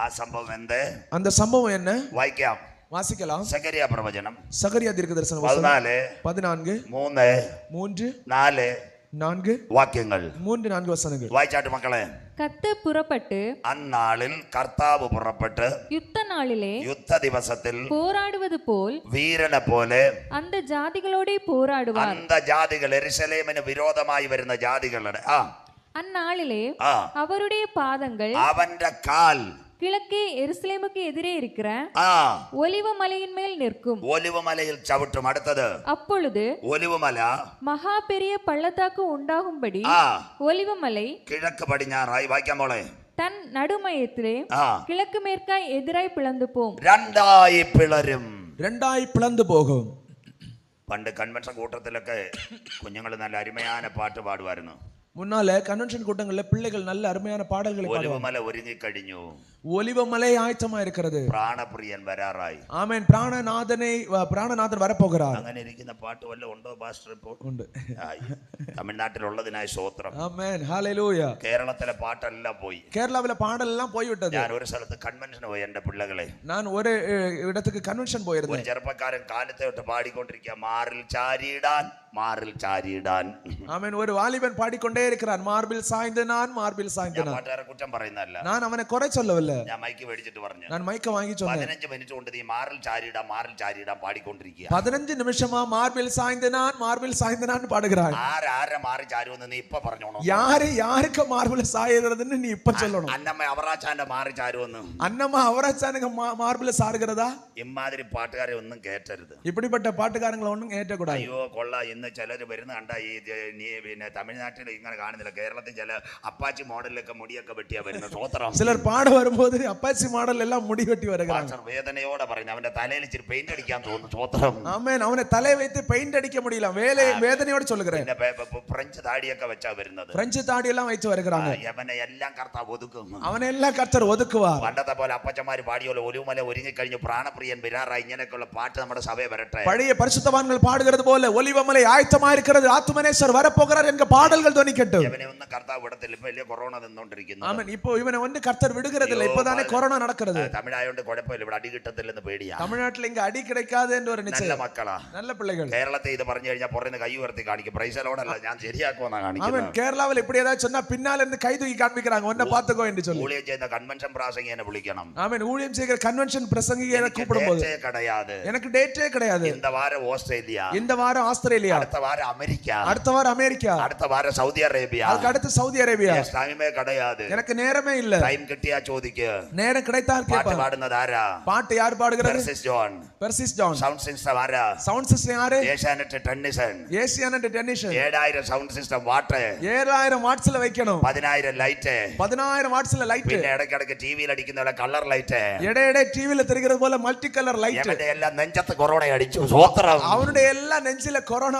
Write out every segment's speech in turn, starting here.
ആ സംഭവം എന്ത് அந்த சம்பவம் என்ன വായിക്കാം வாசிக்கலாம் സക്കരിയ പ്രവചനം சகரியா தீர்க்க தரிசன வசனம் പതിനാല് பதினான்கு മൂന്ന് மூன்று നാല് நான்கு വാക്യങ്ങൾ மூன்று நான்கு வசனங்கள் വായിച്ചാട്ട് മക്കളെ கர்த்தர் புறப்பட்டு അന്നാളിൽ കർത്താവ് പുറപ്പെട്ട് யுத்த நாளிலே യുദ്ധ ദിവസത്തിൽ போராடுவது போல் വീരനെ പോലെ அந்த ஜாதிகளோடே போராடுவார் അന്തജാതികൾ എരുസലേമിന് വിരോധമായി വരുന്ന ജാതികളുടെ ആ அந்நாளிலே ആ அவருடைய பாதங்கள் അവന്റെ കാൽ கிழக்கே எருசலேமுக்கு எதிரே இருக்கிற ആ ஒலிவ மலையின் மேல் நிற்கும் ഒലിവുമലയിൽ ചവിട്ടും അടുത്തത് அப்பொழுது ഒലിവുമല மகா பெரிய பள்ளத்தாக்கு உண்டாகும்படி ആ ஒலிவமலை കിഴക്ക് പടിഞ്ഞാറായി വായിക്കാൻ മോളെ தன் நடுமையத்திலே ആ கிழக்கு மேற்காய் எதிராய் பிளந்து போம் രണ്ടായി പിളരും ரெண்டாய் பிளந்து போகும் പണ്ട് കൺവെൻഷൻ കൂട്ടത്തിലൊക്കെ കുഞ്ഞുങ്ങൾ നല്ല അരുമയാന പാട്ട് പാടുമായിരുന്നു മുന്നാലെ കൺവെൻഷൻ കൂട്ടങ്ങളിലെ പിള്ളകൾ നല്ല അരുമയാണ് പാടലുകൾ ഒലിവമല ഒരുങ്ങി കഴിഞ്ഞു ഒലിവമല ആയത്തമായിരിക്കുന്നത് പ്രാണപ്രിയൻ വരാറായി ആമേൻ പ്രാണനാഥനെ പ്രാണനാഥൻ വരപ്പോകരാ അങ്ങനെ ഇരിക്കുന്ന പാട്ട് വല്ല ഉണ്ടോ പാസ്റ്റർ ഇപ്പോൾ ഉണ്ട് തമിഴ്നാട്ടിലുള്ളതിനായി സ്തോത്രം ആമേൻ ഹല്ലേലൂയ കേരളത്തിലെ പാട്ടെല്ലാം പോയി കേരളത്തിലെ പാടെല്ലാം പോയി വിട്ടത് ഞാൻ ഒരു സ്ഥലത്ത് കൺവെൻഷൻ പോയി എൻ്റെ പിള്ളകളെ ഞാൻ ഒരു ഇടത്തേക്ക് കൺവെൻഷൻ പോയിരുന്നു ചെറുപ്പക്കാരൻ കാലത്തെ തൊട്ട് പാടിക്കൊണ്ടിരിക്കുക മാറിൽ ചാരിയിടാൻ മാറിൽ ചാരിയിടാൻ ஆமென் ஒரு வாலிபன் பாடிக்கொண்டே இருக்கிறான் மார்பில் சாய்ந்து நான் மார்பில் சாய்ந்து ഞാൻ நான் പാട്ടുകാരെ കുറ്റം പറയുന്നതല്ല நான் அவனை குறை சொல்லவில்லை ഞാൻ മൈക്ക് മേടിച്ചിട്ട് പറഞ്ഞു நான் மைக்க வாங்கி சொன்னேன் പതിനഞ്ച് മിനിറ്റ് കൊണ്ട് നീ മാറിൽ ചാരിയിടാൻ മാറിൽ ചാരിയിടാൻ പാടിക്കൊണ്ടിരിക്കുക பதினஞ்சு நிமிஷமா மார்பில் சாய்ந்து நான் மார்பில் சாய்ந்து நான் பாடுகிறான் ആരാരെ മാറി ചാരുമെന്ന് നീ ഇപ്പൊ പറഞ്ഞോണോ யாரு யாருக்கு மார்பில் சாயுறதுன்னு நீ இப்ப சொல்லணும் അന്നമ്മ അവറാച്ചാന്റെ മാറി ചാരുമെന്ന് அண்ணம்மா அவராச்சானுங்க மார்பில் சாருகிறதா ഇമാതിരി പാട്ടുകാരെ ഒന്നും കേട്ടരുത് இப்படிப்பட்ட பாட்டுக்காரங்களை ஒண்ணும் ஏற்றக்கூடாது അയ്യോ കൊള്ള ഇന്ന് ചിലർ വരുന്ന കണ്ട ഈ നീ പിന്നെ തമിഴ്നാട്ടിൽ ഇങ്ങനെ കാണുന്നില്ല. കേരളത്തിൽ ചില അപ്പാച്ചി മോഡലിലൊക്കെ മുടിയൊക്കെ വെട്ടിയാ വരുന്ന. സ്വത്രം. ചിലർ പാട വരുമ്പോൾ അപ്പാച്ചി മോഡലെല്ലാം മുടി വെട്ടി വരുക വേദനയോടെ പറഞ്ഞു അവന്റെ തലയിൽ ഇച്ചിരി പെയിന്റ് അടിക്കാൻ തോന്നുന്നു. സ്വത്രം. ആമേൻ. അവനെ തലയിൽ വെച്ച് പെയിന്റ് അടിക്കാൻ മുടിയില്ല. വേല വേദനയോട് ചൊല്ലുകറേ ഫ്രഞ്ച് താടിയൊക്കെ വെച്ചാ വരുന്നത്. ഫ്രഞ്ച് താടി താടിയെല്ലാം വെച്ച് വരുകയാണ് അവനെ എല്ലാം കർത്താവ് ഒതുക്കും. അവനെ എല്ലാം കർത്തർ ഒതുക്കുക പണ്ടത്തെ പോലെ അപ്പച്ചന്മാർ പാടിയോലെ ഒലുമല ഒരുങ്ങിക്കഴിഞ്ഞ് പ്രാണപ്രിയൻ വിരാറ ഇങ്ങനെയൊക്കെയുള്ള പാട്ട് നമ്മുടെ സഭയെ വരട്ടെ. പഴയ പരിശുദ്ധവാൻകൾ പാടുകയത് പോലെ ഒലിവമല ആയത്തമായി ഇരിക്കുന്നത് ആത്മനേശ്വർ വരപ്പോകാർ എന്ന പാടലുകൾ ധ്വനിക്കട്ടെ ഇവനെ ഒന്നും കർത്താവ് വിടത്തില്ല ഇപ്പൊ വലിയ കൊറോണ നിന്നോണ്ടിരിക്കുന്നു അവൻ ഇപ്പോ ഇവനെ ഒന്ന് കർത്തർ വിടുകരതില്ല ഇപ്പൊ തന്നെ കൊറോണ നടക്കുന്നത് തമിഴായോണ്ട് കുഴപ്പമില്ല ഇവിടെ അടി കിട്ടത്തില്ലെന്ന് പേടിയാ തമിഴ്നാട്ടിൽ ഇങ്ങനെ അടി കിടക്കാതെ എന്റെ ഒരു നല്ല മക്കളാ നല്ല പിള്ളകൾ കേരളത്തെ ഇത് പറഞ്ഞു കഴിഞ്ഞാൽ പുറത്തുനിന്ന് കൈ ഉയർത്തി കാണിക്കും പ്രൈസലോടല്ല ഞാൻ ശരിയാക്കുമെന്നാ കാണിക്കുന്നത് അവൻ കേരളാവിൽ ഇപ്പടി ഏതാ சொன்னா பின்னால இருந்து கை தூக்கி காண்பிக்கிறாங்க ஒன்ன பாத்துக்கோ என்று சொல்லி ஊழியம் செய்த கன்வென்ஷன் பிரசங்கியனை விളിക്കണം ஆமென் ஊழியம் செய்கிற கன்வென்ஷன் பிரசங்கியனை கூப்பிடும்போது கிடையாது எனக்கு டேட்டே கிடையாது இந்த வாரம் ஆஸ்திரேலியா இந்த வாரம் ஆஸ்திரேலியா அடுத்த வாரம் அமெரிக்கா. அடுத்த வாரம் அமெரிக்கா. அடுத்த வாரம் சவுதி அரேபியா. அதுக்கு அடுத்து சவுதி அரேபியா. டைமே கிடையாது. எனக்கு நேரமே இல்ல. டைம் கிட்டியா சோதிக்க? நேரம் கிடைத்தால் பாட்டு பாடுனது ஆரா பாட்டு யார் பாடுகிறது? Persis John Persis John sound system ஆரா? சவுண்ட் சிஸ்டம் ஆரே ஏசியானட் டென்னிஷன் ஏசியானட் டென்னிஷன் 7000 சவுண்ட் சிஸ்டம் வாட் 7000 வாட்ஸ்ல வைக்கணும். 10000 லைட் 10000 வாட்ஸ்ல லைட் பின்ன இடக்கு இடக்கு டிவில அடிக்கும்போது கலர் லைட் எடை எடை டிவில தெரிகிறது போல மல்டி கலர் லைட் எல்லாம் நெஞ்சத்து கொரோனா அடிச்சு சோத்ரம் அவனுடைய எல்லா நெஞ்சில கொரோனா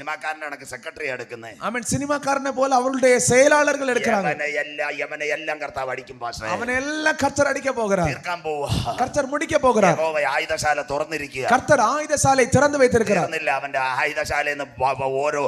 இல்ல ആ സിനിമാക്കാരന്റെ കണക്ക് സെക്രട്ടറി എടുക്കുന്നേ ஆமென் சினிமாக்காரனை போல அவர்களுடைய செயலாளர்கள் எடுக்கிறாங்க യവനെ എല്ലാം യവനെ എല്ലാം കർത്താവ് അടിക്കും പാസ്റ്ററെ அவனை எல்லாம் கர்த்தர் அடிக்க போகிறார் തീർക്കാൻ പോവാ கர்த்தர் முடிக்க போகிறார் യഹോവ ആയുധശാല തുറന്നിരിക്കുക கர்த்தர் ஆயுதசாலை திறந்து வைத்திருக்கிறார் തീർന്നില്ല അവന്റെ ആയുധശാലയിൽ നിന്ന് ഓരോ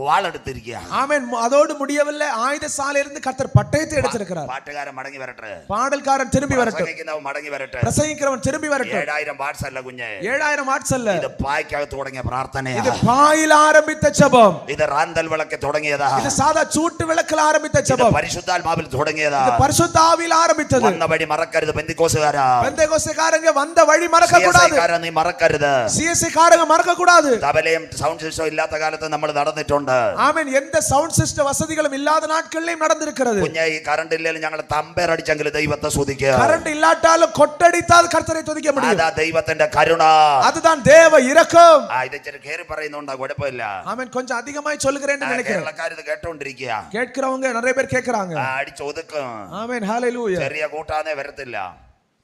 വാളെടുത്തിരിക്കുക ஆமென் அதோடு முடியவில்லை ஆயுதசாலை இருந்து கர்த்தர் பட்டயத்தை எடுத்திருக்கிறார் പാട്ടുകാരൻ മടങ്ങി വരട്ടെ பாடல்காரன் திரும்பி வரட்டும் പ്രസംഗിക്കുന്നവൻ മടങ്ങി വരട്ടെ பிரசங்கிக்கிறவன் திரும்பி வரட்டும் ഏഴായിരം വാട്സ് അല്ല കുഞ്ഞെ ஏழாயிரம் வாட்ஸ் அல்ல ഇത് പായ്ക്കകത്ത് തുടങ്ങിയ പ്രാർത്ഥനയാ இது பாயில் ആരംഭിച്ച ജപം. ഇത് റാന്തൽ വിളക്ക് തുടങ്ങിയതാ. ഇത് സാധാ ചൂട്ട് വിളക്കിൽ ആരംഭിച്ച ജപം. പരിശുദ്ധാത്മാവിൽ തുടങ്ങിയതാ. പരിശുദ്ധാവിൽ ആരംഭിച്ചത്. വന്ന വഴി മറക്കരുത് ബന്ധുക്കോസുകാരാ ബന്ധുക്കോസുകാരങ്ക വന്ന വഴി മറക്കക്കൂടാതെ. നീ മറക്കരുത്. സി എസ് കാരങ്ക മറക്കക്കൂടാതെ. തബലയും സൗണ്ട് സിസ്റ്റം ഇല്ലാത്ത കാലത്ത് നമ്മൾ നടന്നിട്ടുണ്ട്. ആമൻ. എന്ത് സൗണ്ട് സിസ്റ്റം വസതികളും ഇല്ലാത്ത നാട്കളിലെയും നടന്നിരിക്കുന്നത് കുഞ്ഞ ഈ കറണ്ട് ഇല്ലെങ്കിൽ ഞങ്ങൾ തമ്പേർ അടിച്ചെങ്കിൽ ദൈവത്തെ സ്തുതിക്കുക. കറണ്ട് ഇല്ലാട്ടാലും കൊട്ടടിത്താൽ കർത്തരെ സ്തുതിക്കാൻ അതാ ദൈവത്തിന്റെ കരുണ. അതുതാൻ ദേവ ഇരക്കം. ആ ഇത് ഇച്ചിരി കേറി പറയുന്നുണ്ടോ? കുഴപ്പമില്ല. ஆமென் கொஞ்சம் அதிகமாய் சொல்லுகிறேன்னு ആ, நினைக்கிறேன் കേരളക്കാർ ഇത് കേട്ടോണ്ടിരിക്കുക கேட்கிறவங்க நிறைய பேர் கேட்கறாங்க ആ, അടിച്ചൊതുക്കും ஆமென் ஹalleluya ചെറിയ കൂട്ടാന്നേ വരത്തില്ല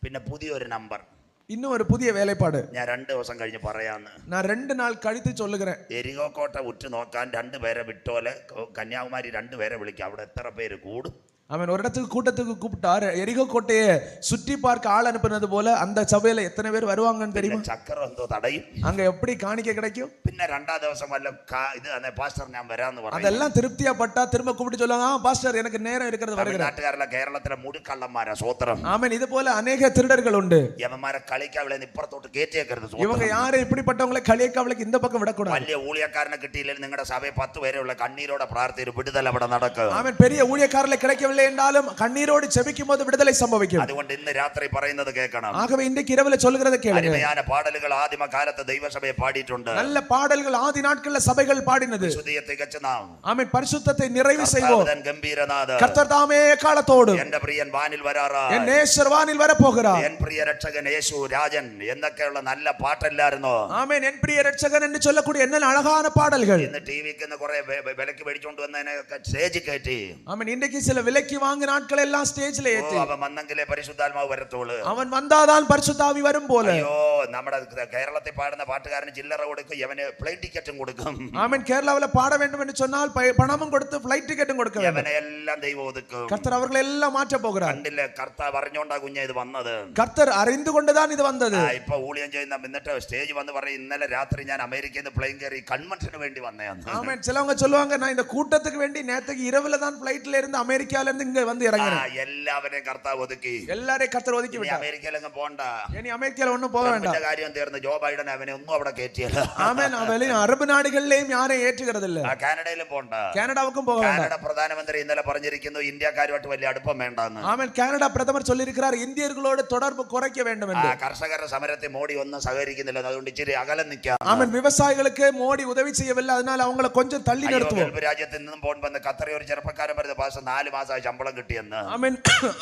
പിന്നെ പുതിയൊരു നമ്പർ இன்னும் ஒரு புதிய வேலைப்பாடு ഞാൻ രണ്ട് ദിവസം കഴിഞ്ഞ് പറയാന്ന് நான் ரெண்டு நாள் கழித்து சொல்லுகிறேன் എരികോ കോട്ട ഉറ്റു നോക്കാൻ രണ്ട് പേരെ വിട്ടോലെ കന്യാകുമാരി രണ്ട് പേരെ വിളിക്കാം അവിടെ എത്ര പേര് കൂടും அவன் ஒரு இடத்துக்கு கூட்டத்துக்கு கூப்பிட்டார். எரிகோ கோட்டையை சுற்றி பார்க்க ஆள் அனுப்புனது போல அந்த சபையில எத்தனை பேர் வருவாங்கன்னு தெரியும்? சக்கரம் வந்தோ தடையும். அங்க எப்படி காணிக்க கிடைக்கும்? பின்ன ரெண்டாவது திவசம் வல்ல இது அந்த பாஸ்டர் நான் வரான்னு வரேன் அதெல்லாம் திருப்தியா பட்டா திரும்ப கூப்பிட்டு சொல்லுவாங்க ஆ பாஸ்டர் எனக்கு நேரம் இருக்கிறது வருகிற நாட்டுக்காரல கேரளத்துல முடுக்கள்ளமார சோத்திரம். ஆமன் இது போல அநேக திருடர்கள் உண்டு. எவமார கலைக்காவில இப்புறத்தோட்டு கேட்டேக்கிறது இவங்க யாரு? இப்படிப்பட்டவங்களை கலைக்காவிலுக்கு இந்த பக்கம் விடக்கூடாது. വലിയ ஊழியக்காரனை கிட்டியில നിങ്ങളുടെ സഭയെ പത്ത് പേരെയുള്ള കണ്ണീരോടെ പ്രാർത്ഥിച്ചു വിടുതൽ അവിടെ നടക്കുക അവൻ പെരിയ ഊഴിയക്കാരനെ കിടക്കവില്ല என்றாலும் கண்ணீரோடு செபிக்கும் போது விடுதலை சம்பவிக்கும் അതുകൊണ്ട് ഇന്ന് രാത്രി പറയുന്നത് കേൾക്കണം ஆகவே இன்றைக்கு இரவுல சொல்லுகிறத கேளுங்க അരുമയാന പാടലുകൾ ആദിമ കാലത്ത് ദൈവസഭയെ പാടിയിട്ടുണ്ട് நல்ல பாடல்கள் ஆதி நாட்கள்ல சபைகள் பாடினது വിശുദ്ധിയെ തികച്ചു നാം ஆமென் பரிசுத்தத்தை நிறைவு செய்வோம் കർത്താവ് തൻ ഗംഭീരനാഥ് கர்த்தர் தாமே காலத்தோடு എന്റെ പ്രിയൻ വാനിൽ വരാറാ என் நேசர் வானில் வரப்போகிறார் എൻ പ്രിയ രക്ഷകൻ യേശു രാജൻ എന്നൊക്കെയുള്ള നല്ല പാട്ടല്ലായിരുന്നോ ஆமென் என் பிரிய ரட்சகன் என்று சொல்லக்கூடிய என்ன அழகான பாடல்கள் ഇന്ന് ടി വിക്ക് കുറെ വിലക്ക് മേടിച്ചോണ്ട് വന്നതിനൊക്കെ സ്റ്റേജ് കയറ്റി ஆமென் இன்றைக்கு சில விலைக்கு விலைக்கு வாங்கின ஆட்களை எல்லாம் ஸ்டேஜ்ல ஏத்தி அவன் വന്നെങ്കിലേ പരിശുദ്ധാത്മാവ് വരത്തുള്ളൂ. അവൻ വന്നാതാൻ പരിശുദ്ധാവി വരും പോലെ. അയ്യോ നമ്മുടെ കേരളത്തിൽ പാടുന്ന പാട്ടുകാരന് ചില്ലറ കൊടുക്കും ഇവന് പ്ലെയിൻ ടിക്കറ്റും കൊടുക്കും. ആമൻ കേരളവിലെ പാട വേണ്ടും എന്ന് ചൊന്നാൽ പണമും കൊടുത്ത് ഫ്ലൈറ്റ് ടിക്കറ്റും കൊടുക്കും ഇവനെ എല്ലാം ദൈവം ഒതുക്കും. കർത്തർ അവരെ എല്ലാം മാറ്റ പോകാൻ കണ്ടില്ല കർത്താവ് അറിഞ്ഞോണ്ടാ കുഞ്ഞ ഇത് വന്നത്. കർത്തർ അറിഞ്ഞുകൊണ്ടുതാണ് ഇത് വന്നത്. ഇപ്പൊ ഊളിയം ചെയ്യുന്ന നിന്നിട്ട് സ്റ്റേജ് വന്ന് പറയും ഇന്നലെ രാത്രി ഞാൻ അമേരിക്കയിൽ നിന്ന് പ്ലെയിൻ കയറി കൺവെൻഷന് വേണ്ടി വന്നതാണ് ആമൻ ചിലവങ്ക ചൊല്ലുവാങ്ക ഞാൻ இந்த கூட்டத்துக்கு வேண்டி நேத்துக்கு இரவுல தான் ஃப்ளைட்ல இருந்து அமெரிக்கால നിങ്ങൾ വന്ന് ഇറങ്ങണം. എല്ലാവരെയും കർത്താവ് ഒതുക്കി. എല്ലാരെയും കർത്തർ ഒതുക്കി വിട്ടു. അമേരിക്കയിലൊന്നും പോണ്ട. ഇനി അമേരിക്കയിൽ ഒന്നും പോകണ്ട കാര്യം തീർന്ന് ജോ ബൈഡൻ അവനെ ഒന്നും അവിടെ കയറ്റിയല്ല. അവൻ അവന് അറബ് നാടുകളിലെയും ഞാനെ ഏറ്റുകിടതില്ല കാനഡയിലും പോണ്ട. കാനഡ അവർക്കും പോകണ്ട കാനഡ പ്രധാനമന്ത്രി ഇന്നലെ പറഞ്ഞിരിക്കുന്നു ഇന്ത്യക്കാരുമായിട്ട് വലിയ അടുപ്പം വേണ്ടെന്ന്. അവൻ കാനഡ പ്രഥമർ ചൊല്ലിയിരിക്കാർ ഇന്ത്യകളോട് തുടർപ്പ് കുറയ്ക്ക വേണ്ടുമെന്ന്. കർഷകരുടെ സമരത്തെ മോഡി ഒന്നും സഹകരിക്കുന്നില്ല അതുകൊണ്ട് ഇച്ചിരി അകലം നിൽക്കാം. അവൻ വ്യവസായികൾക്ക് മോഡി ഉദവി ചെയ്യവില്ല അതിനാൽ അവങ്ങളെ കൊഞ്ചം തള്ളി നിർത്തും രാജ്യത്ത് നിന്നും പോകണമെന്ന് ഖത്തറി ഒരു ചെറുപ്പക്കാരൻ പറഞ്ഞ പാസ് നാല് മാസം ശമ്പളം കിട്ടിയെന്ന് ஆமென்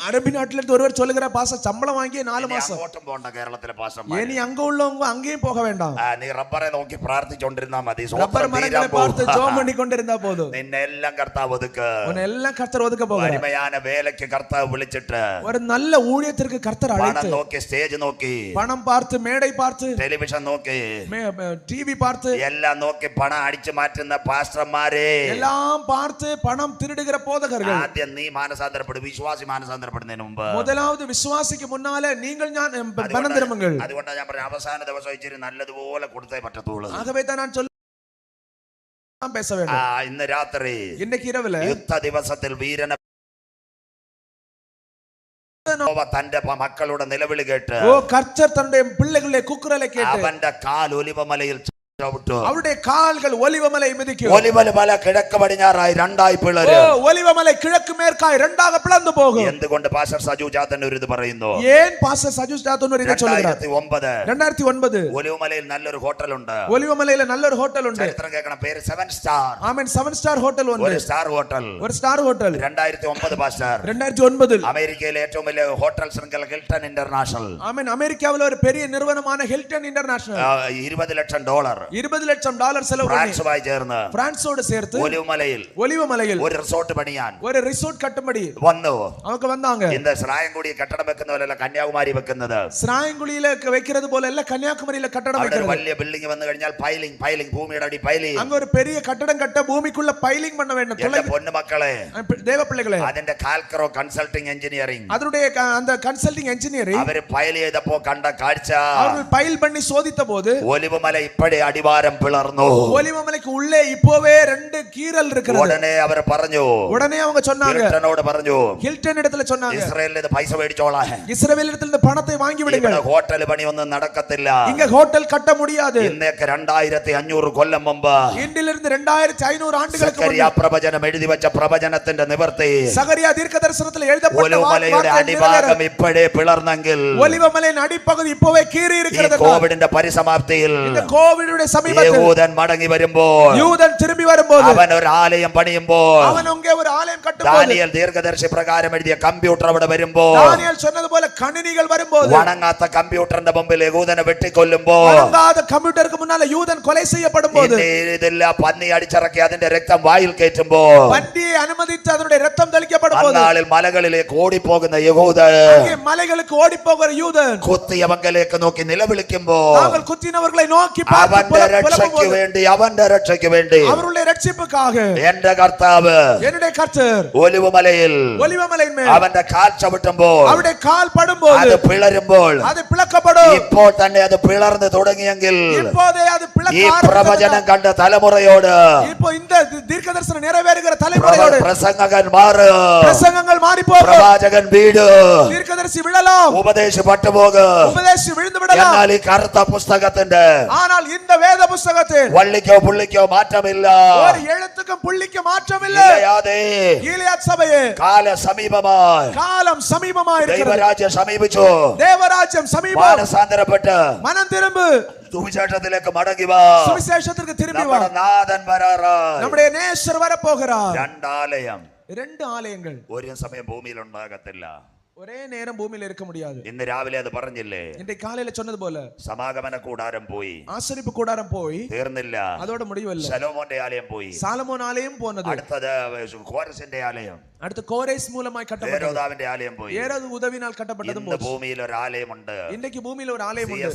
அரபி நாட்டில இருந்து ஒருவர் சொல்லுகிற பாச சம்பளம் வாங்கி நாலு ഇനി மாசம் അങ്ങോട്ടും പോണ്ട കേരളത്തിലെ പാസം ஏனி அங்க உள்ளவங்க அங்கேயும் போக வேண்டாம் നീ റബ്ബറെ നോക്കി പ്രാർത്ഥിച്ചോണ്ടിരുന്നാ മതി ரப்பர் സ്വോത്രം மரங்களை തീരാൻ பார்த்து പോകും. ஜோம் பண்ணி கொண்டிருந்தா போதும் നിന്നെ എല്ലാം കർത്താവ് ഒതുക്ക് உன்னை எல்லாம் கர்த்தர் ஒதுக்க போகிறார் അരുമയാന വേലയ്ക്ക് കർത്താവ് വിളിച്ചിട്ട് ஒரு நல்ல ஊழியத்திற்கு கர்த்தர் പണം அழைத்து നോക്കി സ്റ്റേജ് നോക്കി பணம் பார்த்து மேடை பார்த்து ടെലിവിഷൻ നോക്കി டிவி பார்த்து എല്ലാം നോക്കി പണം അടിച്ചു മാറ്റുന്ന പാസ്റ്റർമാരെ எல்லாம் பார்த்து பணம் திருடுகிற போதகர்கள் ആദ്യം നീ മാനസാന്തരപ്പെടും. വിശ്വാസി മാനസാന്തരപ്പെടുന്നതിന് മുമ്പ്. മുതലാവത് വിശ്വാസിക്ക് മുന്നാലെ നിങ്ങൾ ഞാൻ അതുകൊണ്ടാണ് ഞാൻ പറഞ്ഞ അവസാന ദിവസം ഇച്ചിരി നല്ലതുപോലെ കൊടുത്തേ പറ്റത്തുള്ളൂ. ആകെ ഞാൻ ഇന്ന് രാത്രി യുദ്ധ ദിവസത്തിൽ വീരനെ തന്റെ മക്കളുടെ നിലവിളി കേട്ട് ഓ കർച്ചർ തന്റെ പിള്ളകളുടെ കുക്കറലെ കേട്ട് അവന്റെ കാൽ ഒലിവമലയിൽ അവരുടെ കാലുകൾ ഒലിവമലയെ മിതിക്കും ഒലിവമല കിഴക്ക് പടിഞ്ഞാറായി രണ്ടായി പിളരും. ഒലിവമല കിഴക്ക് മേർക്കായി രണ്ടാകെ പിളർന്നു പോകും. എന്തുകൊണ്ട് പാസ്റ്റർ സജു ജാതൻ ഒരു ഇത് പറയുന്നു? ഏൻ പാസ്റ്റർ സജു ജാതൻ ഒരു ഇത് ചൊല്ലുന്നത് 2009 ഒലിവമലയിൽ നല്ലൊരു ഹോട്ടൽ ഉണ്ട് ഒലിവമലയിൽ നല്ലൊരു ഹോട്ടൽ ഉണ്ട് ചരിത്രം കേൾക്കണം. പേര് 7 സ്റ്റാർ. ആമേൻ 7 സ്റ്റാർ ഹോട്ടൽ ഉണ്ട് ഒരു സ്റ്റാർ ഹോട്ടൽ. ഒരു സ്റ്റാർ ഹോട്ടൽ. 2009 പാസ്റ്റർ. 2009 അമേരിക്കയിലെ ഏറ്റവും വലിയ ഹോട്ടൽ ശൃംഖല ഹിൽട്ടൺ ഇന്റർനാഷണൽ. ആമേൻ അമേരിക്കയിലെ ഒരു വലിയ നിർവനമാണ് ഹിൽട്ടൺ ഇന്റർനാഷണൽ. 20 ലക്ഷം ഡോളർ. இருபது லட்சம் டாலர் செலவு பண்ணி ഫ്രാൻസുമായി ചേർന്ന് பிரான்ஸோடு சேர்த்து ഒലിവുമലയിൽ ஒலிவமலையில் ഒരു റിസോർട്ട് പണിയാൻ ஒரு ரிசோர்ட் கட்டும்படி വന്നു அவங்க வந்தாங்க ഇന്ന് ശ്രായംകുടി കെട്ടിടം വെക്കുന്ന പോലെയല്ല കന്യാകുമാരി വെക്കുന്നത് ஸ்ராயங்குடியில வைக்கிறது போல இல்ல கன்னியாகுமரியில கட்டடம் അവിടെ ഒരു வைக்கிறது വലിയ ബിൽഡിംഗ് വന്നു കഴിഞ്ഞാൽ പൈലിംഗ് പൈലിംഗ് ഭൂമിയുടെ അടി പൈലിംഗ് அங்க ஒரு பெரிய கட்டடம் கட்ட பூமிக்குள்ள பைலிங் பண்ண வேண்டும் എന്റെ துளை- പൊന്നു മക്കളെ தேவ பிள்ளைகளே അതിന്റെ കാൽക്കറോ കൺസൾട്ടിംഗ് എഞ്ചിനീയറിംഗ് அதனுடைய க- அந்த கன்சல்டிங் என்ஜினியரிங் അവര് പൈൽ ചെയ്തപ്പോ കണ്ട കാഴ്ച அவர்கள் பைல் பண்ணி சோதித்த போது ഒലിവുമല ഇപ്പോഴേ അടിവാരം പിളർന്നു ஒலிவமலைக்கு உள்ளே இப்போவே ரெண்டு கீறல் இருக்கிறது ഉടനെ അവർ പറഞ്ഞു உடனே அவங்க சொன்னாங்க ഹിൽട്ടനോട് പറഞ്ഞു ஹில்டன் இடத்துல சொன்னாங்க ഇസ്രയേലിൽ ഇത് പൈസ മേടിച്ചോളാം இஸ்ரவேல் இடத்துல இந்த பணத்தை வாங்கி ഇവിടെ விடுங்கள் ഹോട്ടൽ പണിയൊന്നും നടക്കത്തില്ല இங்க ஹோட்டல் கட்ட முடியாது ഇന്നേക്ക് രണ്ടായിരത്തി അഞ്ഞൂറ് കൊല്ലം മുമ്പ് இன்றிலிருந்து ரெண்டாயிரத்தி ஐநூறு ஆண்டுகளுக்கு സക്കറിയ முன்பு പ്രവചനം എഴുതി വെച്ച പ്രവചനത്തിന്റെ നിവർത്തി சகரியா தீர்க்க தரிசனத்தில் எழுதப்பட்ட ഒലിവുമലയുടെ வார்த்தை അടിഭാഗം நிறைவேறும். ഇപ്പോഴേ പിളർന്നെങ്കിൽ ஒலிவமலையின் அடிப்பகுதி இப்போவே கீறி ഈ இருக்கிறது കോവിഡിന്റെ പരിസമാപ്തിയിൽ இந்த கோவிடுடைய அவனுடைய சமீபத்தில் യഹൂദൻ മടങ്ങി വരുമ്പോൾ யூதன் திரும்பி வரும்போது അവൻ ഒരു ആലയം പണിയുമ്പോൾ அவன் அங்கே ஒரு ஆலயம் கட்டும்போது ദാനിയൽ ദീർഘദർശി പ്രകാരം എഴുതിയ കമ്പ്യൂട്ടർ അവിടെ വരുമ്പോൾ தானியேல் சொன்னது போல கணினிகள் வரும்போது വണങ്ങാത്ത കമ്പ്യൂട്ടറിന്റെ മുമ്പിൽ യഹൂദനെ വെട്ടിക്കൊല്ലുമ്പോൾ வழங்காத கம்ப்யூட்டருக்கு முன்னால யூதன் கொலை செய்யப்படும் போது ഇനി ഇതില്ല പന്നി അടിച്ചിറക്കി അതിന്റെ രക്തം വായിൽ കയറ്റുമ്പോൾ வண்டியை அனுமதித்து அதனுடைய ரத்தம் தெளிக்கப்படும் போது അന്നാളിൽ മലകളിലേക്ക് ഓടിപ്പോകുന്ന യഹൂദ அங்கே மலைகளுக்கு ஓடி போகிற யூதன் കുത്തിയവങ്കലേക്ക് നോക്കി നിലവിളിക്കുമ്പോ தாங்கள் குத்தினவர்களை நோக்கி பார்த்து അവന്റെ புல- രക്ഷയ്ക്ക് புலம்பும்போது വേണ്ടി അവന്റെ രക്ഷയ്ക്ക് വേണ്ടി அவருடைய ரட்சிப்புக்காக എന്റെ കർത്താവ് என்னுடைய கர்த்தர் ഒലിവുമലയിൽ ஒலிவமலையின் மேல் അവന്റെ കാൽ ചവിട്ടുമ്പോൾ அவருடைய கால் படும்போது അത് പിളരുമ്പോൾ அது பிளக்கப்படும் ഇപ്പോൾ തന്നെ അത് പിളർന്ന് തുടങ്ങിയെങ്കിൽ இப்போதே அது ഈ பிளக்க പ്രവചനം ஆரம்பித்தது കണ്ട തലമുറയോട് இப்போ இந்த தீர்க்க தரிசனம் நிறைவேறுகிற தலைமுறையோடு പ്രസംഗകൻ മാറ് பிரசங்கங்கள் மாறி போகும் പ്രവാചകൻ വീട് தீர்க்கதரிசி விழலாம் ഉപദേശി പട്ടുപോക് உபதேசி விழுந்து விடலாம் എന്നാൽ ഈ കറുത്ത പുസ്തകത്തിന്റെ ஆனால் இந்த வேத புஸ்தகத்தில் വള്ളിക്കോ പുള്ളിക്കോ മാറ്റമില്ല ஒரு எழுத்துக்கும் புள்ளிக்கு மாற்றம் இல்லை ഇല്ലയാതെ ஈலியாத் சபையே കാല സമീപമായി காலம் சமீபமா இருக்கிறது ദൈവരാജ്യം സമീപിച്ചു தேவராஜ்யம் சமீபம் മാനസാന്തരപ്പെട്ട് மனம் திரும்பு സുവിശേഷത്തിലേക്ക് മടങ്ങി വാ சுவிசேஷத்திற்கு திரும்பி வா നമ്മുടെ നാഥൻ വരാറായി நம்முடைய நேசர் வர போகிறார் രണ്ടാലയം ரெண்டு ஆலயங்கள் ഒരു സമയം ഭൂമിയിൽ ഉണ്ടാകത്തില്ല ഒരേ നേരം ഭൂമിയിൽ ഇരിക്ക മുടിയാതെ. ഇന്ന് രാവിലെ അത് പറഞ്ഞില്ലേ? എന്റെ കാലയിലെ ചൊന്നതുപോലെ. സമാഗമന കൂടാരം പോയി. ആശ്രയിപ്പ് കൂടാരം പോയി. തീർന്നില്ല. അതോടെ മുടിയുമല്ല. സലോമോന്റെ ആലയം പോയി. സാലമോൻ ആലയം പോന്നത് അടുത്തത് കോരസിന്റെ ആലയം. അടുത്ത കോരേസ് മൂലമായി കട്ടപ്പെട്ടത്. ആലയം പോയി. ഏറത് ഉദവിനാൽ കട്ടപ്പെട്ടതും ഭൂമിയിൽ ഒരു ആലയമുണ്ട്. ഇന്ത്യയ്ക്ക് ഭൂമിയിൽ ഒരു ആലയമുണ്ട്.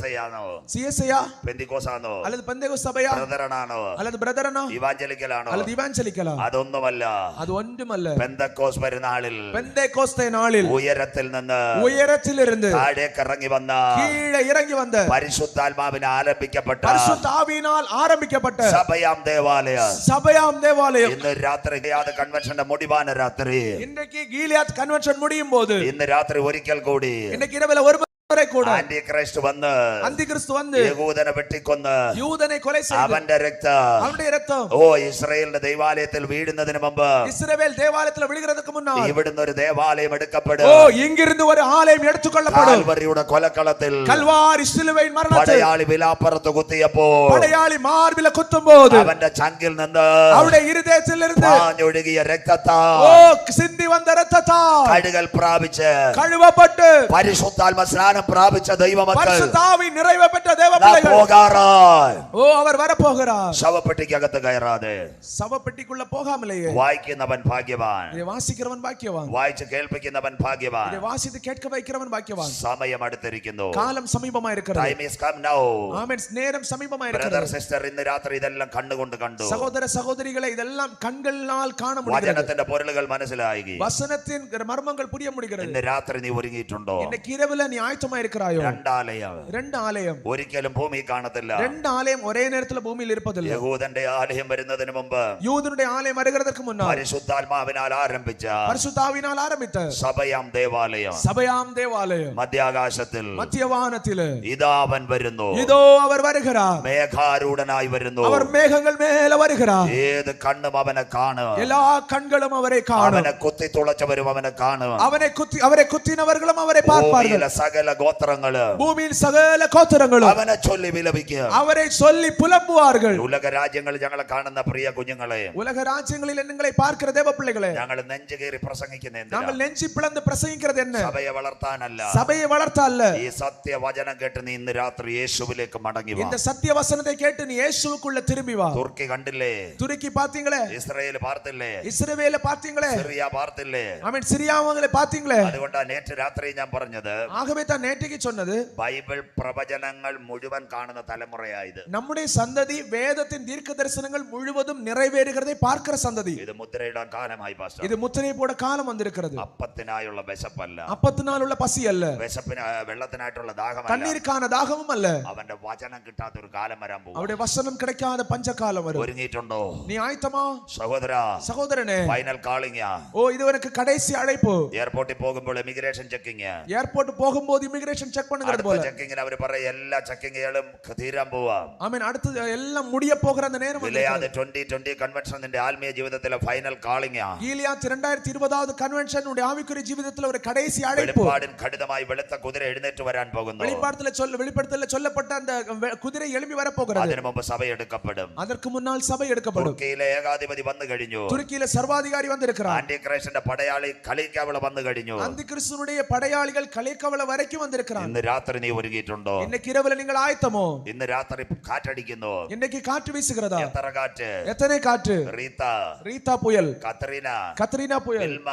സി എസ് ഐ പെന്തിക്കോസാണോ? അല്ലത് പെന്തകോ സഭയാ? ബ്രദറനാണോ? അല്ലത് ബ്രദറനോ? ഇവാഞ്ചലിക്കലാണോ? അല്ലത് ഇവാഞ്ചലിക്കലോ? അതൊന്നുമല്ല. അത് ഒന്നുമല്ല. പെന്തക്കോസ് പെരുന്നാളിൽ പെന്തക്കോസ്തേ നാളിൽ ഉയരത്തിൽ നിന്ന് ഉയരത്തിലിരുന്ന് താഴേക്ക് ഇറങ്ങി വന്ന കീഴെ ഇറങ്ങി വന്ന് പരിശുദ്ധാത്മാവിന് ആരംഭിക്കപ്പെട്ട പരിശുദ്ധാവിനാൽ ആരംഭിക്കപ്പെട്ട സഭയാം ദേവാലയം. സഭയാം ദേവാലയം. ഇന്ന് രാത്രി കൺവെൻഷന്റെ മുടിവാന രാത്രി. ഇന്നലെ ഇന്നേക്ക് ഗീലിയാത്ത് കൺവെൻഷൻ മുടിയും പോത് ഇന്ന് രാത്രി ഒരിക്കൽ കൂടി ഇന്നേക്ക് ഇരവിലെ ഒരു ആന്റിക്രൈസ്റ്റ് വന്ന് അന്തിക്രിസ്തു വന്ന് യഹൂദനെ വെട്ടിക്കൊന്ന് യൂദനെ കൊല ചെയ്തു. അവന്റെ രക്തം. അവന്റെ രക്തം. ഓ ഇസ്രായേലിന്റെ ദൈവാലയത്തിൽ വീഴുന്നതിന് മുമ്പ് ഇസ്രായേൽ ദേവാലയത്തിൽ വീഴുന്നതിന് മുന്നേ ഇവിടുന്ന് ഒരു ദേവാലയം എടുക്കപ്പെടും. ഓ ഇങ്ങിരുന്ന് ഒരു ആലയം എടുത്തുകൊള്ളപ്പെടും. കാൽവരിയുടെ കൊലക്കളത്തിൽ കൽവാരി സിലുവയിൽ മരണത്തിൽ. പടയാളി വിലാപ്പുറത്ത് കുത്തിയപ്പോൾ പടയാളി മാർബില കുത്തുമ്പോൾ അവന്റെ ചങ്കിൽ നിന്ന് അവിടെ ഇരുദേശത്തിൽ നിന്ന് പാഞ്ഞൊഴുകിയ രക്തത്താ ഓ സിന്ധി വന്ന രക്തത്താ. കഴുകൽ പ്രാപിച്ച് കഴുവപ്പെട്ട് പരിശുദ്ധാത്മ സ്നാനം ஞானம் பிராபிச்ச தெய்வ மக்கள். பரிசுத்தாவின் நிறைவு பெற்ற தேவ பிள்ளைகள். போகாராய். ஓ அவர் வர போகிறார். சவப்பெட்டிக்கு அகத்து கயறாதே. சவப்பெட்டிக்குள்ள போகாமலேயே. வாய்க்கின்றவன் பாக்கியவான். இதை வாசிக்கிறவன் பாக்கியவான். வாய்ச்சு கேள்விக்கின்றவன் பாக்கியவான். இதை வாசித்து கேட்க வைக்கிறவன் பாக்கியவான். சமயம் அடுத்திருக்கின்றோ காலம் சமீபமா இருக்கிறது. டைம் இஸ் கம் நவ ஆமென்ஸ் நேரம் சமீபமா இருக்கிறது. பிரதர் சிஸ்டர் இந்த ராத்திரி இதெல்லாம் கண்ணு கொண்டு கண்டு சகோதர சகோதரிகளை இதெல்லாம் கண்களால் காண முடிகிறது. வசனத்தின் பொருள்கள் மனசிலாகி வசனத்தின் மர்மங்கள் புரிய முடிகிறது. இந்த ராத்திரி நீ ஒருங்கிட்டுண்டோ? இன்னைக்கு இரவுல நீ ஆயத்த വ്യത്യാസമായിരിക്കായോ രണ്ടാലയം. രണ്ടാലയം. ഒരിക്കലും ഭൂമി കാണത്തില്ല. രണ്ടാലയം ഒരേ നേരത്തിൽ ഭൂമിയിൽ ഇരുപ്പതില്ല. യഹൂദന്റെ ആലയം വരുന്നതിന് മുമ്പ് യൂദനുടെ ആലയം വരുകതற்கு മുന്നേ? പരിശുദ്ധാത്മാവിനാൽ ആരംഭിച്ച പരിശുദ്ധാവിനാൽ ആരംഭിച്ച സഭയാം ദേവാലയം. സഭയാം ദേവാലയം. മധ്യാകാശത്തിൽ മധ്യവാനത്തിൽ ഇതാ അവൻ വരുന്നു. ഇതോ അവർ വരുകരാ. മേഘാരൂഢനായി വരുന്നു. അവർ മേഘങ്ങൾ മേലെ വരുകരാ. ഏത് കണ്ണും അവനെ കാണും. എല്ലാ കണ്ണുകളും അവരെ കാണും. അവനെ കുത്തി തുളച്ചവരും അവനെ കാണും. അവനെ കുത്തി അവരെ കുത്തിനവർകളും അവരെ പാർപ്പാർ സകല ഗോത്രങ്ങൾ ഭൂമിയിൽ സകല ഗോത്രങ്ങളും അവനെ ചൊല്ലി വിലപിക്കുക. അവരെ ചൊല്ലി പുലമ്പുവാറുകൾ. ഉലക രാജ്യങ്ങളിൽ ഞങ്ങളെ കാണുന്ന പ്രിയ കുഞ്ഞുങ്ങളെ. ഉലക രാജ്യങ്ങളിൽ നിങ്ങളെ പാർക്കുന്ന ദേവപ്പിള്ളികളെ ഞങ്ങൾ നെഞ്ചു കയറി പ്രസംഗിക്കുന്ന ഞങ്ങൾ നെഞ്ചി പിളന്ന് പ്രസംഗിക്കുന്നത് എന്ന്. സഭയെ വളർത്താനല്ല. സഭയെ വളർത്താനല്ല. ഈ സത്യ വചനം കേട്ട് നീ ഇന്ന് രാത്രി യേശുവിലേക്ക് മടങ്ങി വാ. സത്യവചനത്തെ കേട്ട് നീ യേശുക്കുള്ള തിരുമ്പി വാ. തുർക്കി കണ്ടില്ലേ? തുർക്കി பாத்தீங்களே இஸ்ரேல் പാർത്തില്ലേ? இஸ்ரேவேல பாத்தீங்களே സിറിയ പാർത്തില്ലേ? ஐ மீன் சிரியாவங்களே பாத்தீங்களே അതുകൊണ്ടാണ് നേറ്റ രാത്രി ഞാൻ പറഞ്ഞത്. ആകവേ താൻ നേറ്റയ്ക്ക് ചൊന്നത് ബൈബിൾ പ്രവചനങ്ങൾ മുഴുവൻ കാണുന്ന തലമുറയായത് നമ്മുടെ സന്തതി വേദത്തിൻ ദീർഘദർശനങ്ങൾ മുഴുവതും നിറവേറുകതേ പാർക്കറ സന്തതി ഇത് മുദ്രയിടാൻ കാലമായി പാസ്റ്റർ ഇത് മുദ്രയിപ്പോടെ കാലം വന്നിരിക്കുന്നത് അപ്പത്തിനായുള്ള വിശപ്പല്ല അപ്പത്തിനാലുള്ള പസിയല്ല വിശപ്പിന് വെള്ളത്തിനായിട്ടുള്ള ദാഹം തണ്ണീർക്കാന ദാഹവുമല്ല അവന്റെ വചനം കിട്ടാത്ത ഒരു കാലം വരാൻ പോകും അവിടെ വസനം കിടക്കാതെ പഞ്ചകാലം വരും ഒരുങ്ങിയിട്ടുണ്ടോ നീ ആയിത്തമാ സഹോദര സഹോദരനെ ഫൈനൽ കാളിംഗ് ഓ ഇത് ഉനക്ക് കടൈസി അഴൈപ്പ് എയർപോർട്ടിൽ പോകുമ്പോൾ എമിഗ്രേഷൻ ചെക്കിംഗ് എയർപോർട്ട് പോകുമ്പോൾ இமிகிரேஷன் செக் பண்ணுகிறது അടുത്ത போல ചെക്കിങ്ങിന് അവർ പറയും എല്ലാ ചെക്കിങ്ങുകളും തീരാൻ പോവാം ஆமென் அடுத்து எல்லாம் முடிய போகிற அந்த நேரம் വിലയാതെ ട്വന്റി ട്വന്റി കൺവെൻഷൻ നിന്റെ ആത്മീയ ജീവിതത്തിലെ ഫൈനൽ കാളിംഗ് ஈலியாத் இரண்டாயிரத்தி இருபதாவது கன்வென்ஷன் உடைய ஆவிக்குரிய ஜீவிதத்துல ஒரு கடைசி அழைப்பு വെളിപ്പാടിൻ ഘടിതമായി വെളുത്ത കുതിര എഴുന്നേറ്റ് വരാൻ പോകുന്നു வெளிப்பாடத்துல சொல்ல வெளிப்படுத்தல சொல்லப்பட்ட அந்த வெ- குதிரை எழும்பி வர போகிறது അതിനു മുമ്പ് സഭ എടുക്കപ്പെടും அதற்கு முன்னால் சபை எடுக்கப்படும் തുർക്കിയിലെ ഏകാധിപതി വന്നു കഴിഞ്ഞു துருக்கியில சர்வாதிகாரி வந்திருக்கிறார் ആന്റി ക്രൈസ്റ്റിന്റെ പടയാളി കളിക്കവള വന്നു കഴിഞ്ഞു அந்த கிறிஸ்துனுடைய படையாளிகள் கலைக்கவள வரைக்கும் வந்திருக்கிறார் ഇന്ന് രാത്രി നീ ഒരുങ്ങിയിട്ടുണ്ടോ இன்னைக்கு இரவுல நீங்கள் ஆயத்தமோ ഇന്ന് രാത്രി കാറ്റടിക്കുന്നു இன்னைக்கு காற்று வீசுகிறதா എത്ര കാറ്റ് எத்தனை காற்று റീത്ത ரீதா புயல் കത്രീന கத்ரீனா புயல் വിൽമ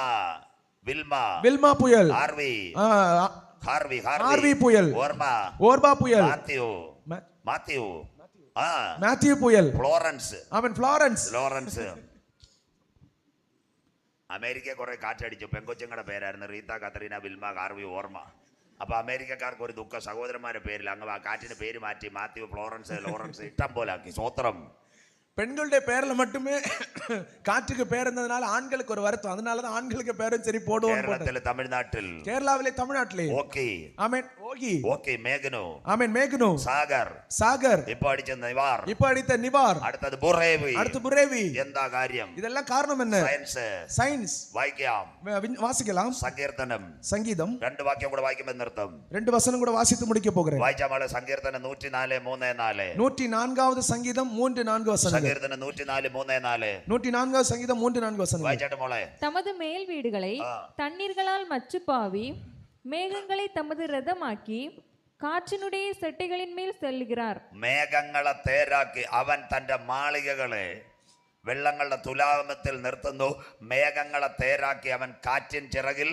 വിൽമ வில்மா புயல் ഹാർവി ஆ, ഹാർവി ஆர்வி ഹാർവി புயல் ഓർമ്മ ஓர்பா புயல் മാത്യു மா- മാത്യു ആ மேத்யூ புயல் ഫ്ലോറൻസ് அவன் பிளாரன்ஸ் ലോറൻസ് അമേരിക്ക കുറെ കാറ്റടിച്ചു പെങ്കൊച്ചുങ്ങളുടെ പേരായിരുന്നു റീത്ത കത്രീന വിൽമ ഹാർവി ഓർമ്മ അപ്പൊ അമേരിക്കക്കാർക്ക് ഒരു ദുഃഖ. സഹോദരന്മാരുടെ പേരിൽ അങ്ങ് കാറ്റിന് പേര് മാറ്റി മാത്യു ഫ്ലോറൻസ് ലോറൻസ് ഇഷ്ടം പോലെ ആക്കി. സ്വോത്രം பெண்களுடைய பேர்ல மட்டுமே காற்றுக்கு பேர் இருந்ததுனால ஆண்களுக்கு ஒரு வருத்தம் அதனாலதான் ஆண்களுக்கு பேரும் சரி போடுவோம் കേരളത്തില് തമിഴ്നാട്ടിൽ கேரளாவிலே தமிழ்நாட்டிலே ഓക്കെ ஆமென் ஓகி ഓക്കെ മേഘനു ஆமென் மேகனு സാഗർ சாகர் ഇപ്പൊ അടിച്ച നിവാർ இப்ப அடித்த நிவார் അടുത്തത് ബുറേവി அடுத்து புரேவி എന്താ കാര്യം இதெல்லாம் காரணம் என்ன സയൻസ് சயின்ஸ் വായിക്കാം வ- விஞ்- வாசிக்கலாம் സങ്കീർത്തനം சங்கீதம் രണ്ട് വാക്യം കൂടെ വായിക്കുമ്പോൾ നിർത്തും ரெண்டு வசனம் கூட வாசித்து முடிக்க போகிறேன் വായിച്ച മോളെ സങ്കീർത്തനം നൂറ്റി നാല് മൂന്ന് നാല് நூற்றி நான்காவது சங்கீதம் மூன்று நான்கு வசனங்கள் സങ്കീർത്തനം നൂറ്റിനാല് മൂന്ന് നാല് നൂറ്റിനാലാം സംഗീതം മൂന്ന് നാല് വസനം വായിച്ചാട്ടെ മോളെ തമത് മേൽ വീടുകളെ തണ്ണീർകളാൽ മച്ചുപാവി മേഘങ്ങളെ തമത് രഥമാക്കി കാറ്റിനുടേ സെട്ടികളിൻ മേൽ ചെല്ലുകിറാർ മേഘങ്ങളെ തേരാക്കി അവൻ തന്റെ മാളികകളെ വെള്ളങ്ങളുടെ തുലാമത്തിൽ നിർത്തുന്നു മേഘങ്ങളെ തേരാക്കി അവൻ കാറ്റിൻ ചിറകിൽ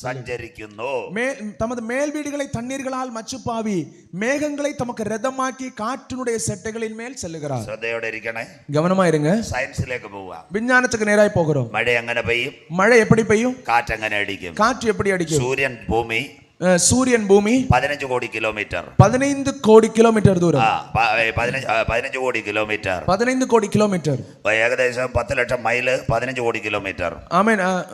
സഞ്ചരിക്കുന്നു மே தமது மேல் வீடுகளை தண்ணீர்களால் மச்சுப்பாவி மேகங்களை தமக்கு ரதமாக்கி காற்றினுடைய செட்டைகளின் மேல் செல்லுகிறார் ശ്രദ്ധയോടെ ഇരിക്കണേ கவனமா இருங்க സയൻസിലേക്ക് പോവാം விஞ்ஞானத்துக்கு நேராய் போகிறோம் മഴ എങ്ങനെ പെയ്യും மழை எப்படி பெய்யும் കാറ്റ് എങ്ങനെ അടിക്കും காற்று எப்படி அடிக்கும் സൂര്യൻ ഭൂമി அஹ், சூரியன் பூமி പതിനഞ്ച് കോടി കിലോമീറ്റർ பதினைந்து கோடி கிலோமீட்டர் தூரம் ആ പ- ഏ, പതിനഞ്ച് ആ, പതിനഞ്ച് കോടി കിലോമീറ്റർ பதினைந்து கோடி கிலோமீட்டர் ഏകദേശം പത്ത് ലക്ഷം മൈല് പതിനഞ്ച് കോടി കിലോമീറ്റർ ஆமென் அஹ்,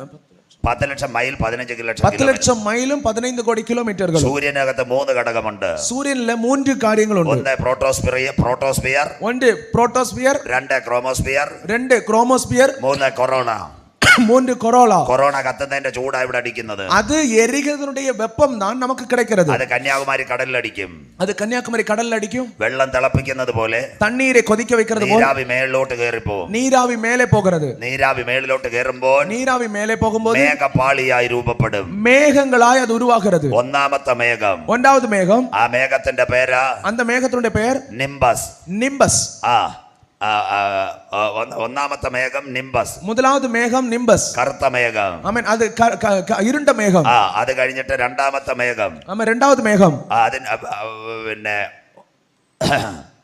പത്ത് ലക്ഷം മൈൽ പതിനഞ്ച് ലക്ഷം പത്ത് ലക്ഷം മൈലും പതിനൈന്ന് കോടി കിലോമീറ്ററുകൾ സൂര്യനകത്ത് മൂന്ന് ഘടകമുണ്ട് സൂര്യനിലെ മൂന്ന് കാര്യങ്ങളുണ്ട് ഒന്ന് പ്രോട്ടോസ്ഫിയർ പ്രോട്ടോസ്ഫിയർ ഒന്ന് പ്രോട്ടോസ്ഫിയർ രണ്ട് ക്രോമോസ്ഫിയർ രണ്ട് ക്രോമോസ്ഫിയർ മൂന്ന് കൊറോണ மூன்று கொரோலா കൊറോണ കത്തുന്നതിന്റെ ചൂടാ ഇവിടെ അടിക്കുന്നത് அது எரிகிறதனுடைய வெப்பம் தான் நமக்கு கிடைக்கிறது അത് കന്യാകുമാരി കടലിലടിക്കും அது கன்னியாகுமரி கடல்ல அடிக்கும் വെള്ളം തിളപ്പിക്കുന്നത് പോലെ தண்ணீரை கொதிக்க வைக்கிறது போல் നീരാവി മേളിലോട്ട് കയറിപ്പോവും நீராவி மேலே போகிறது നീരാവി മേളിലോട്ട് കയറുമ്പോൾ நீராவி மேலே போகும்போது മേഘപാളിയായി രൂപപ്പെടും மேகங்களாய் அது உருவாகிறது ഒന്നാമത്തെ മേഘം ஒன்றாவது மேகம் ആ മേഘത്തിന്റെ പേരാ அந்த மேகத்தினுடைய பெயர் നിംബസ് நிம்பஸ் ആ ആ, ആ, ആ, ഒന്ന്- ഒന്നാമത്തെ മേഘം നിംബസ് முதலாவது மேகம் நிம்பஸ் കറുത്ത മേഘം ஆமென் அது க- க- க- இருண்ட மேகம் ആ അത് കഴിഞ്ഞിട്ട് രണ്ടാമത്തെ മേഘം ஆமா ரெண்டாவது மேகம் ആ, അതിന് അ- അ- പിന്നെ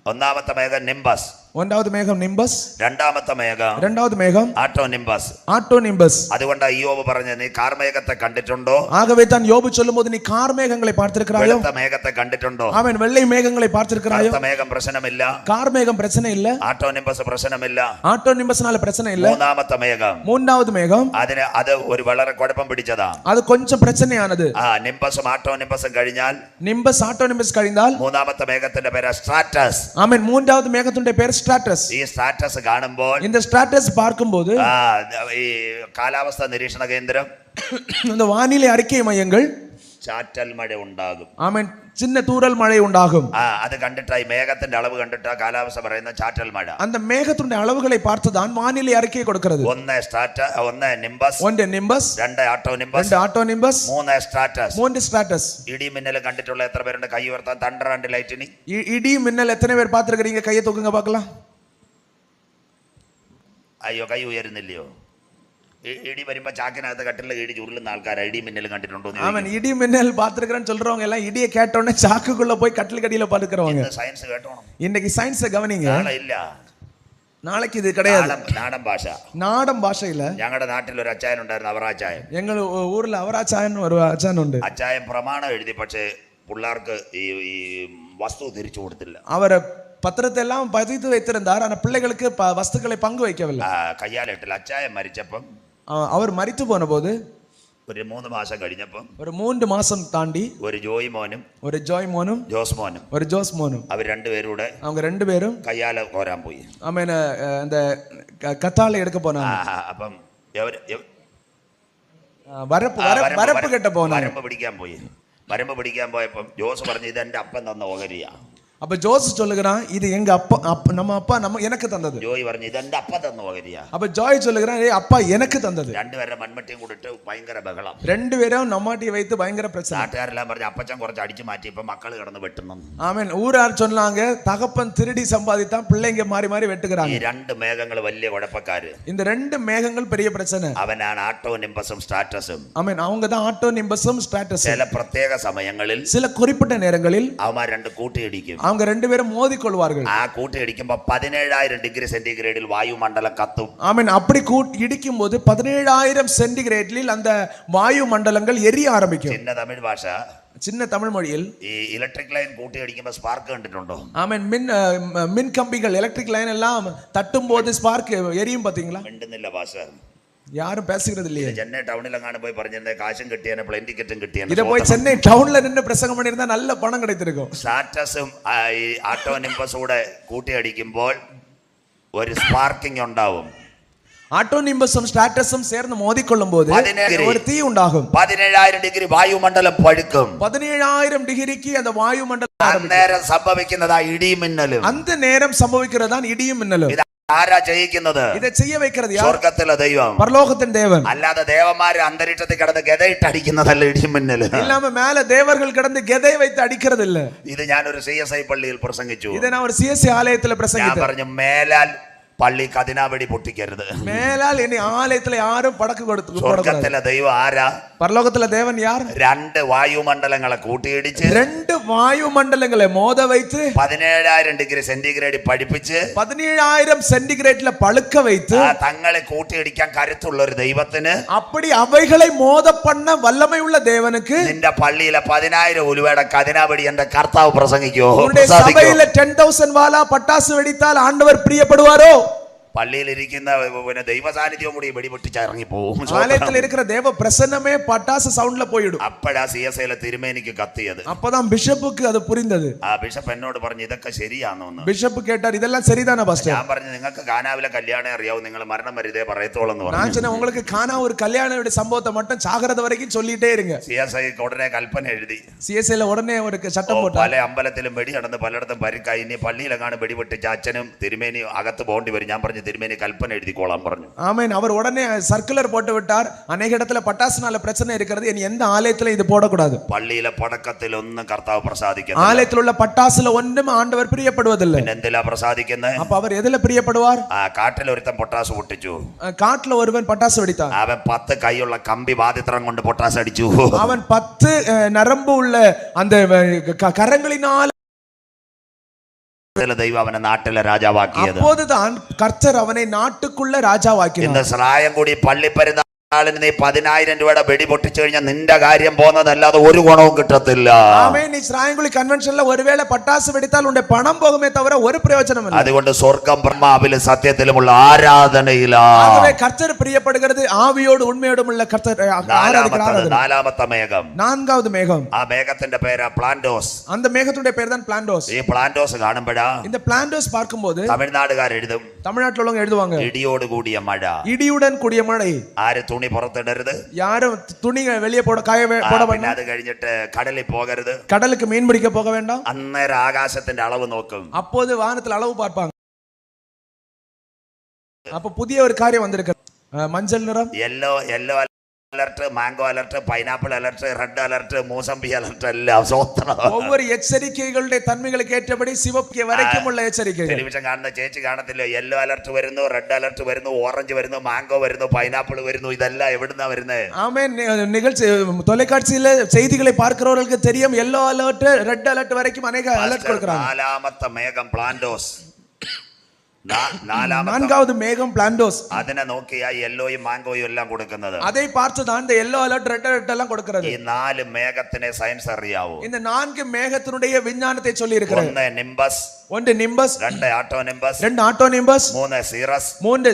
ഒന്നാമത്തെ മേഘം നിംബസ് ഒന്നാമത് മേഘം നിംബസ് രണ്ടാമത്തെ മേഘം രണ്ടാമത് മേഘം ആട്ടോ നിംബസ് ആട്ടോ നിംബസ് അതുകൊണ്ട് യോബ് പറഞ്ഞു നീ കാർമേഘത്തെ കണ്ടിട്ടുണ്ടോ ആകവേ താൻ യോബ് ചൊല്ലുമ്പോൾ നീ കാർമേഘങ്ങളെ പാർത്തിരിക്കറായോ വെളുത്ത മേഘത്തെ കണ്ടിട്ടുണ്ടോ അവൻ വെള്ളി മേഘങ്ങളെ പാർത്തിരിക്കറായോ വെളുത്ത മേഘം പ്രശ്നമില്ല കാർമേഘം പ്രശ്നമില്ല ആട്ടോ നിംബസ് പ്രശ്നമില്ല ആട്ടോ നിംബസിനാല് പ്രശ്നമില്ല മൂന്നാമത്തെ മേഘം മൂന്നാമത് മേഘം അതിന് അത് ഒരു വളരെ കുഴപ്പം പിടിച്ചതാ അത് കൊഞ്ചം പ്രശ്നയാണത് ആ നിംബസും ആട്ടോ നിംബസും കഴിഞ്ഞാൽ നിംബസ് ആട്ടോ നിംബസ് കഴിഞ്ഞാൽ മൂന്നാമത്തെ മേഘത്തിന്റെ പേര് സ്ട്രാറ്റസ് ആമൻ മൂന്നാമത് മേഘത്തിന്റെ പേര് ஸ்ட்ராட்டஸ் ഈ സ്ട്രാറ്റസ് കാണുമ്പോൾ இந்த ஸ்ட்ராட்டஸ் பார்க்கும்போது ആ ഈ കാലാവസ്ഥ നിരീക്ഷണ കേന്ദ്രം இந்த வானிலை அறிக்கை மையங்கள் ചാറ്റൽ മഴ ഉണ്ടാകും ஆமென் சின்ன தூறல் மழை உண்டாகும் ആ അത് കണ്ടിട്ടാ ഈ മേഘത്തിന്റെ അളവ് കണ്ടിട്ടാ കാലാവസ്ഥ പറയുന്ന ചാറ്റൽ മഴ அந்த மேகத்துடைய அளவுகளை பார்த்துதான் வானிலை அறிக்கை கொடுக்கிறது ഒന്ന് സ്ട്രാറ്റ ഒന്ന് നിംബസ് ஒன்று நிம்பஸ் രണ്ട് ആട്ടോ നിംബസ് ரெண்டு ஆட்டோ நிம்பஸ் മൂന്ന് സ്ട്രാറ്റസ് மூன்று ஸ்ட்ராட்டஸ் ഇടിമിന്നൽ കണ്ടിട്ടുള്ള എത്ര പേരുണ്ട് കൈ ഉയർത്താൻ തണ്ടറാണ്ട് ലൈറ്റിനി இ- இடி மின்னல் எத்தனை பேர் பார்த்திருக்கிறீங்க கையை தூக்குங்க பார்க்கலாம் അയ്യോ കൈ ഉയരുന്നില്ലയോ ഇ- ഇടി വരുമ്പോ ചാക്കിനകത്ത് കട്ടിലെ ഇടി ചുരുളുന്ന ആൾക്കാർ ഇടി മിന്നൽ കണ്ടിട്ടുണ്ടോ എന്ന് அவன் இடி மின்னல் பார்த்திருக்கிறேன்னு சொல்றவங்க எல்லாம் இடியை கேட்ட உடனே சாக்குக்குள்ள போய் கட்டில் கடியில பார்த்துக்கிறவங்க ചോദിക്കും. സയൻസ് കേട്ടോണം இன்னைக்கு சயின்ஸை கவனிங்க നാളെ ഇല്ല நாளைக்கு இது கிடையாது നാടൻ നാടൻ ഭാഷ நாடம் பாஷையில ഞങ്ങളുടെ നാട്ടിൽ ഒരു അച്ചായൻ ഉണ്ടായിരുന്നു അവർ അച്ചായൻ எங்கள் ஊ- ஊர்ல அவராச்சாயன் ஒரு அச்சான் உண்டு അച്ചായൻ പ്രമാണം എഴുതി പക്ഷേ പിള്ളേർക്ക് ഈ ഈ വസ്തു തിരിച്ചു കൊടുത്തില്ല அவர் പത്രത്തെല്ലാം പതിത്ത് വെച്ചിരുന്ന കാരണം വസ്തുക്കളെ വസ്തുക്കളെ പങ്കുവയ്ക്കവല്ല. കയ്യാലിട്ടില്ല അച്ചായ മരിച്ചപ്പം അവർ മരിച്ചു പോണ പോത്? ഒരു മൂന്ന് മാസം കഴിഞ്ഞപ്പം ഒരു മൂന്ന് മാസം താണ്ടി ഒരു ജോയ് മോനും ഒരു ജോയ് മോനും ജോസ് മോനും ഒരു ജോസ് മോനും. അവർ രണ്ടുപേരൂടെ അവർ രണ്ടുപേരും കയ്യാല കോരാൻ പോയി. അമ്മേന എന്താ കത്താളി എടുക്ക പോന അപ്പം വരപ്പ് വരപ്പ് കെട്ട പോന വരമ്പ് പിടിക്കാൻ പോയി. വരമ്പ് പിടിക്കാൻ പോയപ്പം ജോസ് പറഞ്ഞു ഇത് എന്റെ അപ്പൻ തന്ന ഓഹരിയാണ് அப்ப ஜோஸ் சொல்லுகிறான் இது எங்க அப்பா அப்ப நம்ம அப்பா நம்ம எனக்கு தந்தது ജോയി പറഞ്ഞു ഇത് എന്റെ അപ്പൻ തന്ന ഓഹരിയാ அப்ப ஜாய் சொல்லுகிறான் ஏய் அப்பா எனக்கு தந்தது രണ്ടുപേരുടെ മൺമട്ടിയും കൂടിട്ട് ഭയങ്കര ബഹളം ரெண்டு பேரும் நம்மாட்டி வைத்து பயங்கர பிரச்சனை നാട്ടുകാരെല്ലാം പറഞ്ഞു അപ്പച്ചൻ കുറച്ച് അടിച്ചു മാറ്റി ഇപ്പൊ മക്കൾ കിടന്ന് വെട്ടുന്നു ஆமென் ஊரார் சொன்னாங்க தகப்பன் திருடி சம்பாதித்தான் பிள்ளைங்க மாறி மாறி ഈ வெட்டுகிறாங்க രണ്ട് മേഘങ്ങൾ വലിയ കുഴപ്പക്കാര് இந்த ரெண்டு மேகங்கள் பெரிய பிரச்சனை അവനാണ് ആട്ടോ നിമ്പസും സ്റ്റാറ്റസും ஆமென் அவங்க தான் ஆட்டோ நிம்பஸும் ஸ்டாட்டஸ் ചില പ്രത്യേക സമയങ്ങളിൽ சில குறிப்பிட்ட நேரங்களில் അവന്മാർ രണ്ട് കൂട്ടിയിടിക്കും அவங்க ரெண்டு பேரும் மோதிக்கொள்வார்கள் ആ കൂട്ടിയിടിക്കുമ്പോ പതിനേഴായിരം ഡിഗ്രി സെന്റിഗ്രേഡിൽ വായുമണ്ഡലം കത്തും ஆமென் அப்படி கூட் இடிக்கும் போது பதினேழாயிரம் சென்டிகிரேட்லில் அந்த வாயு மண்டலங்கள் எரிய ஆரம்பிக்கும் ചിന്ന തമിഴ് ഭാഷ சின்ன தமிழ் மொழியில் ഈ ഇലക്ട്രിക് ലൈൻ കൂട്ടിയിടിക്കുമ്പോ സ്പാർക്ക് കണ്ടിട്ടുണ്ടോ ஆமென் மின் அஹ், ம- மின் கம்பிகள் எலக்ட்ரிக் லைன் எல்லாம் தட்டும் போது ஸ்பார்க் எரியும் பாத்தீங்களா മിണ്ടുന്നില്ല ഭാഷ யாரும் பேசுகிறது இல்லையே ചെന്നൈ ടൗണിലെങ്ങാനും പോയി പറഞ്ഞിരുന്നത് കാശും കിട്ടിയാനെ പ്ലെയിൻ ടിക്കറ്റും இத കിട്ടിയാനെ போய் சென்னை டவுன்ல நின்று பிரசங்கம் பண்ணியிருந்தா நல்ல பணம் கிடைத்திருக்கும் സ്റ്റാറ്റസും ആ, ഈ ആട്ടോ നിമ്പസും കൂടെ കൂട്ടിയടിക്കുമ്പോൾ ഒരു സ്പാർക്കിംഗ് ഉണ്ടാവും ஆட்டோ நிம்பஸும் ஸ்டாட்டஸும் சேர்ந்து மோதிக்கொள்ளும் போது பதினேழு. ஒரு தீ உண்டாகும் പതിനേഴായിരം ഡിഗ്രി വായുമണ്ഡലം പഴുക്കും பதினேழாயிரம் டிகிரிக்கு அந்த வாயு மண்டலம் ஆரம்பிக்கும். അന്നേരം സംഭവിക്കുന്നതാ ഇടിമിന്നലും அந்த நேரம் சம்பவிக்கிறதான் இடியும் மின்னலும் ഇത് ആരാ ജയിക്കുന്നത്? ഇത് ചെയ്യ വെക്കുന്നത് സ്വർഗത്തിലെ ദൈവം. പരലോകത്തിൻ ദേവൻ. അല്ലാതെ ദേവന്മാര് അന്തരീക്ഷത്തിൽ കിടന്ന് ഗദയിട്ട് അടിക്കുന്നതല്ല ഇടിമിന്നൽ ഇല്ലാമ മേലെ ദേവർകൾ കിടന്ന് ഗതയെ വെച്ച് അടിക്കുന്നതല്ല ഇത് ഞാൻ ഒരു സി എസ് ഐ പള്ളിയിൽ പ്രസംഗിച്ചു. ഇത് ഞാൻ ഒരു സി എസ് ഐ ആലയത്തിൽ പ്രസംഗിച്ചു പറഞ്ഞു മേലാൽ പള്ളി കതിനാവടി പൊട്ടിക്കരുത്. മേലാൽ ഇനി ആലയത്തിലെ ആരും പടക്ക് കൊടുത്തു സ്വർഗത്തിലെ ദൈവം ആരാ? പരലോകത്തിലെ ദേവൻ യാർ രണ്ട് വായുമണ്ഡലങ്ങളെ കൂട്ടിയിടിച്ച് രണ്ട് വായുമണ്ഡലങ്ങളെ മോദ വെച്ച് പതിനേഴായിരം ഡിഗ്രി സെന്റിഗ്രേഡ് പഠിപ്പിച്ച് പതിനേഴായിരം സെന്റിഗ്രേഡിലെ പളുക്ക വെച്ച് തങ്ങളെ കൂട്ടിയിടിക്കാൻ കരുത്തുള്ള ഒരു ദൈവത്തിന് അപ്പടി അവകളെ മോദ പണ്ണ വല്ലമയുള്ള ദേവനുക്ക് നിന്റെ പള്ളിയിലെ പതിനായിരം ഉലുവയുടെ കതിനാവടി എന്റെ കർത്താവ് പ്രസംഗിക്കോ സഭയിലെ ടെൻ തൗസൻഡ് വാല പട്ടാസ് വെടിത്താൽ ആണ്ടവർ പ്രിയപ്പെടുവാരോ ஆண்டவர் பிரியப்படுவாரோ പള്ളിയിലിരിക്കുന്ന പിന്നെ ദൈവ സാന്നിധ്യവും കൂടി വെടിപൊട്ടിച്ച് ഇറങ്ങിപ്പോവും ஆலயத்துல இருக்கிற தேவ பிரசன்னமே பட்டாசு சவுண்ட்ல போயிடும் അപ്പോഴാ സി എസ് ഐയിലെ തിരുമേനിക്ക് കത്തിയത് அப்பதான் பிஷப்புக்கு அது புரிந்தது ആ ബിഷപ്പ് എന്നോട് പറഞ്ഞു ഇതൊക്കെ ശരിയാണോന്ന് பிஷப் கேட்டார் இதெல்லாம் சரிதானே பாஸ்டர் ഞാൻ പറഞ്ഞു നിങ്ങൾക്ക് കാനാവിലെ കല്യാണം അറിയാവും നിങ്ങൾ മരണം വരുതേ പറയത്തോളെന്ന് நான் പറഞ്ഞു சொன்னேன் உங்களுக்கு காணா ஒரு கல்யாண வீடு சம்பவத்தை மட்டும் சாகிறது வரைக்கும் சொல்லிட்டே இருங்க സി എസ് ഐക്ക് ഉടനെ കൽപ്പന എഴുതി சிஎஸ்ஐல உடனே ஒரு ഓ, சட்டம் போட்டார் പല അമ്പലത്തിലും വെടി നടന്ന് പലയിടത്തും പരിക്കായി ഇനി പള്ളിയിലെങ്ങാണ് വെടിപൊട്ടിച്ച് അച്ഛനും തിരുമേനിയും അകത്ത് പോകേണ്ടി വരും ഞാൻ പറഞ്ഞു തിരുമേനി കൽപ്പന എഴുതിക്കോളാൻ പറഞ്ഞു ஆமென் அவர் உடனே சர்க்குலர் போட்டு விட்டார் அநேக இடத்துல பட்டாசுனால பிரச்சனை இருக்கிறது இனி எந்த ஆலயத்துல இது போடக்கூடாது പള്ളിയിലെ പടക്കത്തിലൊന്നും കർത്താവ് പ്രസാദിക്കുന്നു ஆலயத்தில் உள்ள பட்டாசுல ஒன்றும் ஆண்டவர் பிரியப்படுவதில்லை പിന്നെ എന്തിലാ പ്രസാദിക്കുന്നത് அப்ப அவர் எதுல பிரியப்படுவார் ആ കാട്ടിൽ ഒരുത്തൻ പൊട്ടാസ് പൊട്ടിച്ചു அஹ் காட்டுல ஒருவன் பட்டாசு வெடித்தான் അവൻ പത്ത് കൈയുള്ള കമ്പി വാദിത്രം കൊണ്ട് പൊട്ടാസ് അടിച്ചു அவன் பத்து அஹ், நரம்பு உள்ள அந்த அஹ், க- கரங்களினால் ഇതിലെ ദൈവം അവനെ നാട്ടിലെ രാജാവാക്കിയത് அப்போதுதான் கர்த்தர் அவனை நாட்டுக்குள்ள ராஜாவாக்கினார் ഇന്ന് സ്രായം കൂടി ആളിന് നീ പതിനായിരം രൂപയുടെ വെടി പൊട്ടിച്ചു കഴിഞ്ഞാൽ നിന്റെ കാര്യം പോകുന്നതല്ലാതെ ഒരു ഗുണവും കിട്ടത്തില്ല. ശ്രായംകുളി കൺവെൻഷനിൽ ഒരുവേള പട്ടാസ് വെടിത്താലുണ്ട് പണം പോകുമേ തവര ഒരു പ്രയോജനമില്ല. അതുകൊണ്ട് സ്വർഗം ബ്രഹ്മാവിലും സത്യത്തിലുമുള്ള ആരാധനയിലാണ് കർത്തർ പ്രിയപ്പെടുകരുത് ആവിയോട് ഉണ്മയോടുമുള്ള കർത്തർ നാലാമത്തെ മേഘം. നാലാമത്തെ മേഘം. ആ മേഘത്തിന്റെ പേരാ പ്ലാന്റോസ്. അന്ത മേഘത്തിന്റെ പേര് തന്നെ പ്ലാന്റോസ്. ഈ പ്ലാന്റോസ് കാണുമ്പോഴാ ഇന്ന് പ്ലാന്റോസ് പാർക്കുമ്പോൾ തമിഴ്നാടുകാർ എഴുതും தமிழ்நாட்டில் உள்ளவங்க எழுதுவாங்க ഇടിയോട് കൂടിയ മഴ இடியுடன் கூடிய மழை ആര് തുണി പുറത്തിടരുത് யாரும் துணி வெளியே போட காய வே- ആ, போட പിന്നെ வேண்டாம் അത് കഴിഞ്ഞിട്ട് കടലിൽ പോകരുത് கடலுக்கு மீன் பிடிக்க போக வேண்டாம் അന്നേരം ആകാശത്തിന്റെ അളവ് നോക്കും அப்போது வானத்தில் அளவு பார்ப்பாங்க அப்ப புதிய ஒரு காரியம் வந்திருக்கு அஹ், மஞ்சள் நிறம் yellow yellow alert mango alert pineapple alert red alert mosambi alert എല്ലാം സ്വോത്രം ஒவ்வொரு எச்சரிக்கைகளுடைய தன்மைகளுக்கு ஏற்றபடி சிவப்பு வரைக்கும் உள்ள எச்சரிக்கைகள் ടെലിവിഷൻ കാണുന്ന ചേച്ചി കാണത്തില്ല യെല്ലോ അലർട്ട് വരുന്നു റെഡ് അലർട്ട് വരുന്നു ഓറഞ്ച് വരുന്നു മാംഗോ വരുന്നു പൈനാപ്പിൾ വരുന്നു ഇതെല്ലാം എവിടുന്നാ വരുന്നത് ஆமே நி- நிகழ்ச்சி தொலைக்காட்சியில செய்திகளை பார்க்கிறவர்களுக்கு தெரியும் எல்லோ அலர்ட் ரெட் அலர்ட் வரைக்கும் அநேக அலர்ட் கொடுக்குறாங்க നാലാമത്തെ മേഘം പ്ലാന്റോസ് നാലാമത് മേഘം പ്ലാന്റോസ് അതിനെ നോക്കിയാ യെല്ലോയും മാംഗോയും എല്ലാം കൊടുക്കുന്നത് അതേ പാർച്ചതാണ് യെല്ലോ അലർട്ട് റെഡ് അലർട്ട് എല്ലാം കൊടുക്കുന്നത് ഈ നാല് മേഘത്തിനെ സയൻസ് അറിയാവോ ഇന്ന് നാല് മേഘത്തിനുടേ വിജ്ഞാനത്തെ ചൊല്ലിയിരിക്കുന്നത് ഒന്ന് നിംബസ് ഒന്ന് നിംബസ് രണ്ട് ആട്ടോ നിംബസ് രണ്ട് ആട്ടോ നിംബസ് മൂന്ന് സീറസ് മൂന്ന്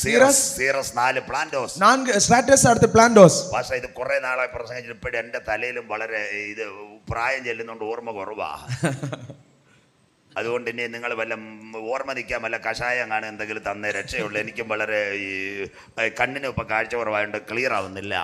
സീറസ് സീറസ് നാല് പ്ലാന്റോസ് നാല് സ്ട്രാറ്റസ് അടുത്ത് പ്ലാന്റോസ് പക്ഷേ ഇത് കുറെ നാളായി പ്രസംഗിച്ചിട്ട് ഇപ്പോഴും എൻ്റെ തലയിലും വളരെ ഇത് പ്രായം ചെല്ലുന്നോണ്ട് ഓർമ്മ കുറവാ അതുകൊണ്ട് ഇനി നിങ്ങൾ വല്ല ഓർമ്മ നിൽക്കാൻ വല്ല കഷായം കാണാൻ എന്തെങ്കിലും തന്നേ രക്ഷയുള്ളൂ. എനിക്കും വളരെ ഈ കണ്ണിനും ഇപ്പം കാഴ്ച കുറവായതുകൊണ്ട് ക്ലിയർ ആവുന്നില്ല.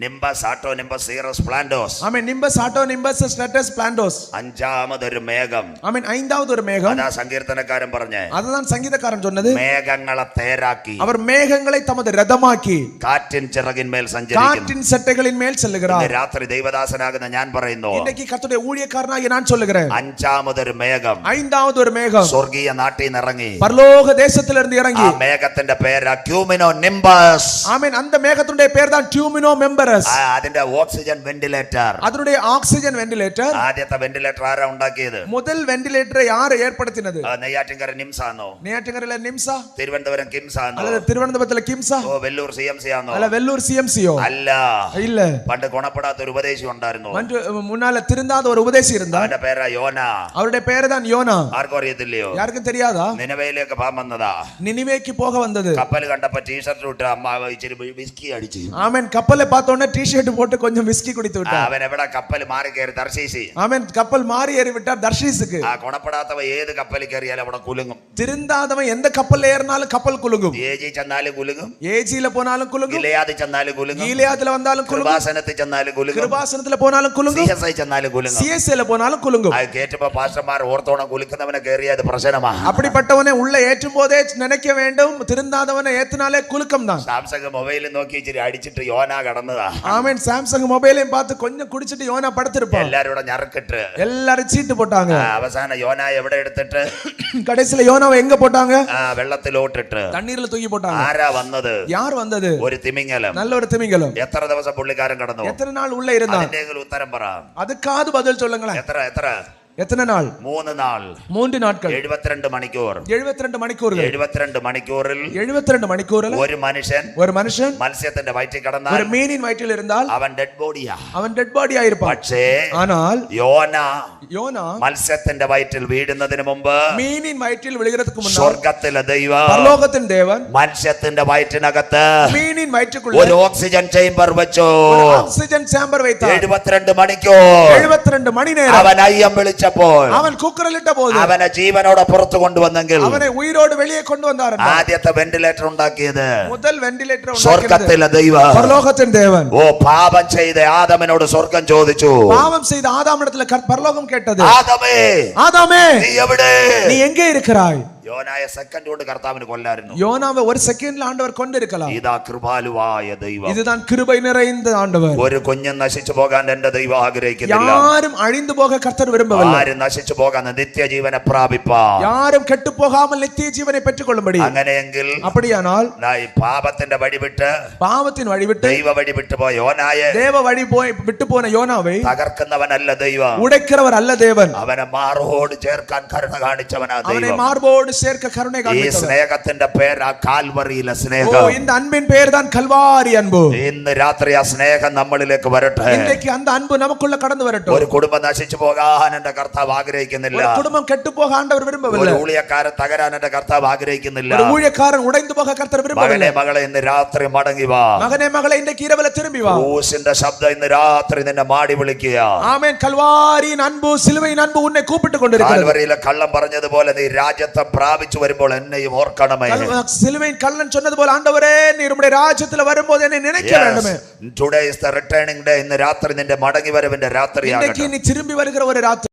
നിംബസ് ആട്ടോ നിംബസ് സീറസ് പ്ലാന്റോസ് ആമേൻ നിംബസ് ആട്ടോ നിംബസ് സ്ട്രറ്റസ് പ്ലാന്റോസ് അഞ്ചാമതൊരു മേഘം. ആമേൻ ഐന്താമതൊരു മേഘം. അതാ സങ്കീർത്തനക്കാരൻ പറഞ്ഞേ. അതാണ് സംഗീതക്കാരൻ ചൊന്നത്. മേഘങ്ങളെ തേരാക്കി. അവർ മേഘങ്ങളെ തമത് രഥമാക്കി. കാറ്റിൻ ചിറകിന്മേൽ സഞ്ചരിക്കുന്നു കാറ്റിൻ സട്ടകളിന്മേൽ ചെല്ലുகிறார் ഇന്ന് രാത്രി ദൈവദാസനാകുന്ന ഞാൻ പറയുന്നു. ഇന്നേക്ക് കർത്തരുടെ ഊഴിയക്കാരനായ ഞാൻ ചൊല്ലുகிறேன் അഞ്ചാമതൊരു മേഘം. ഐന്താമതൊരു മേഘം. സ്വർഗീയ നാട്ടിൽ നിന്ന് ഇറങ്ങി. പരലോക ദേശത്തിലിருந்து ഇറങ്ങി ആ മേഘത്തിന്റെ പേരാ ക്യൂമിനോ നിംബസ് ആമേൻ അന്ത മേഘത്തിന്റെ പേര് தான் ട്യൂമിനോ മെമ്പർ us അതിന്റെ ഓക്സിജൻ വെന്റിലേറ്റർ അതിനുടേ ഓക്സിജൻ വെന്റിലേറ്റർ ആദ്യത്തെ വെന്റിലേറ്റർ ആരാ ഉണ്ടാക്കിയത് മുതൽ വെന്റിലേറ്റർ ആര് ഏർപ്പെടുത്തിയത് നെയ്യാറ്റിൻകര നിംസ ആണോ നെയ്യാറ്റിൻകരയിലെ നിംസ തിരുവനന്തപുരം കിംസ ആണോ അല്ല തിരുവനന്തപുരത്തിലെ കിംസ ഓ വെല്ലൂർ സിഎംസി ആണോ അല്ല വെല്ലൂർ സിഎംസിയോ അല്ല ഇല്ല പണ്ട് ഗുണപ്പെടാത്ത ഒരു ഉപദേശി ഉണ്ടായിരുന്നു മുന്നാലെ തിരുന്താതെ ഒരു ഉപദേശി ഇരുന്ന അവന്റെ പേരാ യോന അവരുടെ പേര് താൻ യോന ആർക്കും അറിയത്തില്ലയോ ആർക്കും തെരിയാതാ നിനവയിലേക്ക് പോകാൻ വന്നതാ നിനിവേക്ക് പോക വന്നത് കപ്പൽ കണ്ടപ്പോ ടീഷർട്ട് ഇട്ട് അമ്മ ഇച്ചിരി വിസ്കി അടിച്ചു ആമൻ കപ്പലെ പാത്തോ உடனே டி ஷர்ட் போட்டு கொஞ்சம் விஸ்கி குடித்து ആ, விட்டார் അവൻ എവിടെ കപ്പൽ മാറി കയറി ദർശിച്ച് ஆமென் கப்பல் மாறி ஏறி விட்டார் தர்ஷீஸுக்கு ആ ഗുണപ്പെടാത്തവ ഏത് കപ്പലിൽ കയറിയാലും അവിടെ കുലുങ്ങും திருந்தாதவன் எந்த கப்பல்ல ஏறினாலும் கப்பல் குலுங்கும் ഏജി ചെന്നാലും കുലുങ്ങും ஏஜில போனாலும் குலுங்கும் ഗിലയാദി ചെന്നാലും കുലുങ്ങും ஈலியாத்துல வந்தாலும் குலுங்கும் കൃപാസനത്തിൽ ചെന്നാലും കുലുങ്ങും கிருபாசனத்துல போனாலும் സി குலுங்கும் എസ് ഐ ചെന്നാലും കുലുങ്ങും சிஎஸ்ஐல போனாலும் குலுங்கும் അത് കേട്ടുമ്പോ പാസ്റ്റർമാർ ഓർത്തോണം കുലുക്കുന്നവനെ കയറിയത് പ്രശ്നമാ அப்படிப்பட்டவனை உள்ள ஏற்றும் போதே நினைக்க வேண்டும் திருந்தாதவனை ஏத்தினாலே குலுக்கம் தான் സാംസങ് മൊബൈലിൽ നോക്കി ഇച്ചിരി അടിച്ചിട്ട് യോന കടന്നതാ ஆமென் சாம்சங் மொபைலையும் பார்த்து கொஞ்சம் குடிச்சிட்டு யோனா படுத்திருப்பான் എല്ലാരും കൂടെ ഞറക്കിട്ട് எல்லாரும் சீட்டு போட்டாங்க ആ, അവസാനം യോന എവിടെ എടുത്തിട്ട് கடைசியில யோனாவை எங்க போட்டாங்க ആ വെള്ളത്തിലോട്ടിട്ട് தண்ணீர்ல தூக்கி போட்டாங்க ആരാ വന്നത് யார் வந்தது ഒരു തിമിങ്ങലം நல்ல ஒரு திமிங்கலம் എത്ര ദിവസം പുള്ളിക്കാരൻ കടന്നു எத்தனை நாள் உள்ள இருந்தான் അതിന്റെ ഉത്തരം പറ அதுக்காவது பதில் சொல்லுங்களேன் എത്ര എത്ര എത്ര നാൾ? മൂന്ന് നാൾ. മൂന്ന് നാട്കൾ. എഴുപത്തിരണ്ട് മണിക്കൂർ. എഴുപത്തിരണ്ട് മണിക്കൂർ എഴുപത്തിരണ്ട് മണിക്കൂറിൽ എഴുപത്തിരണ്ട് മണിക്കൂറിൽ ഒരു മനുഷ്യൻ ഒരു മനുഷ്യൻ മത്സ്യത്തിന്റെ വയറ്റിൽ കടന്നാൽ ഒരു മീനിൻ വയറ്റിൽ ഇരുന്നാൽ അവൻ ഡെഡ് ബോഡിയാ അവൻ ഡെഡ് ബോഡി ആയിരിക്കും. പക്ഷേ ആനാൽ യോന യോന മത്സ്യത്തിന്റെ വയറ്റിൽ വീഴുന്നതിന് മുമ്പ് മീനിൻ വയറ്റിൽ വിളിക്കുന്നതിന് മുമ്പ് സ്വർഗത്തിലെ ദൈവം പരലോകത്തിൽ ദേവൻ മത്സ്യത്തിന്റെ വയറ്റിനകത്ത് മീനിൻ വയറ്റിക്കുള്ള ഒരു ഓക്സിജൻ ചേംബർ വെച്ചു. ഓക്സിജൻ ചേംബർ വെച്ചു എഴുപത്തിരണ്ട് മണിക്കൂർ. എഴുപത്തിരണ്ട് മണി നേരം അവൻ അയ്യം വിളിച്ചു മരിച്ചപ്പോൾ അവൻ കുക്കറിലിട്ട പോലെ അവനെ ജീവനോട് പുറത്തു കൊണ്ടുവന്നെങ്കിൽ അവനെ ഉയരോട് വെളിയെ കൊണ്ടുവന്നാറ് ആദ്യത്തെ വെന്റിലേറ്റർ ഉണ്ടാക്കിയത് മുതൽ വെന്റിലേറ്റർ സ്വർഗത്തിലെ ദൈവം പരലോകത്തിൻ ദേവൻ ഓ പാപം ചെയ്ത ആദമനോട് സ്വർഗം ചോദിച്ചു പാപം ചെയ്ത ആദാമിടത്തിലെ പരലോകം കേട്ടത് ആദമേ ആദമേ നീ എവിടെ നീ എങ്കേ ഇരിക്കറായി യോനായ സെക്കൻഡ് കൊണ്ട് കർത്താവിന് കൊല്ലായിരുന്നു யோனாவை ஒரு செகண்ட்ல ஆண்டவர் கொண்டு இருக்கலாம் ഇതാ കൃപാലുവായ ദൈവം இதுதான் கிருபை நிறைந்த ஆண்டவர் ഒരു കുഞ്ഞും നശിച്ചു പോകാൻ എന്റെ ദൈവം ആഗ്രഹിക്കുന്നില്ല யாரும் அழிந்து போக கர்த்தர் விரும்பவில்லை ആരും നശിച്ചു പോകാൻ നിത്യജീവനെ പ്രാപിപ്പാ யாரும் கெட்டு போகாமல் நித்திய ஜீவனை பெற்றுக் கொள்ளும்படி അങ്ങനെയെങ്കിൽ அப்படியானால் ദാ ഈ പാപത്തിന്റെ വഴി വിട്ട് பாவத்தின் வழி விட்டு ദൈവ വഴി വിട്ടു പോയ യോനായെ தேவ வழி போய் விட்டு போன யோனாவை തകർക്കുന്നവനല്ല ദൈവം உடைக்கிறவர் அல்ல தேவன் അവനെ മാറോട് ചേർക്കാൻ കരുണ കാണിച്ചവനാ அவனை ദൈവം மார்போடு சேர்க்க கருணை ഈ காண்பித்தவர் സ്നേഹത്തിന്റെ പേരാ കാൽവറിയിലെ ஓ സ്നേഹം இந்த அன்பின் பெயர் தான் கல்வாரி அன்பு ഇന്ന് രാത്രി ആ സ്നേഹം നമ്മളിലേക്ക് വരട്ടെ இன்றைக்கு அந்த அன்பு நமக்குள்ள கடந்து வரட்டும் ഒരു കുടുംബം നശിച്ചു പോകാൻ എന്റെ കർത്താവ് ആഗ്രഹിക്കുന്നില്ല ஒரு குடும்பம் கெட்டு போக ஆண்டவர் ഒരു விரும்பவில்லை ഊളിയക്കാരൻ തകരാൻ എന്റെ കർത്താവ് ആഗ്രഹിക്കുന്നില്ല ஒரு ஊழியக்காரன் உடைந்து போக கர்த்தர் മകനെ விரும்பவில்லை മകളെ ഇന്ന് രാത്രി മടങ്ങി വാ மகனே மகளே இன்றைக்கு இரவுல திரும்பி வா ക്രൂശിന്റെ ശബ്ദം ഇന്ന് രാത്രി നിന്നെ മാടി വിളിക്കുക ஆமென் கல்வாரியின் அன்பு சிலுவையின் அன்பு உன்னை கூப்பிட்டு கொண்டிருக்கிறது കാൽവറിയിലെ കള്ളം പറഞ്ഞതുപോലെ നീ രാജ്യത്തെ പ്രാപിച്ചു പ്രാപിച്ചു വരുമ്പോൾ എന്നെയും ഓർക്കണമേ. കള്ളൻ ചൊന്നതുപോലെ ആണ്ടവരെ നീരുടെ രാജ്യത്തിൽ വരുമ്പോൾ എന്നെ നിനയ്ക്ക today is the returning day ഇന്ന് രാത്രി നിന്റെ മടങ്ങി വരവിന്റെ രാത്രിയാണ് തിരുമ്പി വരുന്ന ഒരു രാത്രി.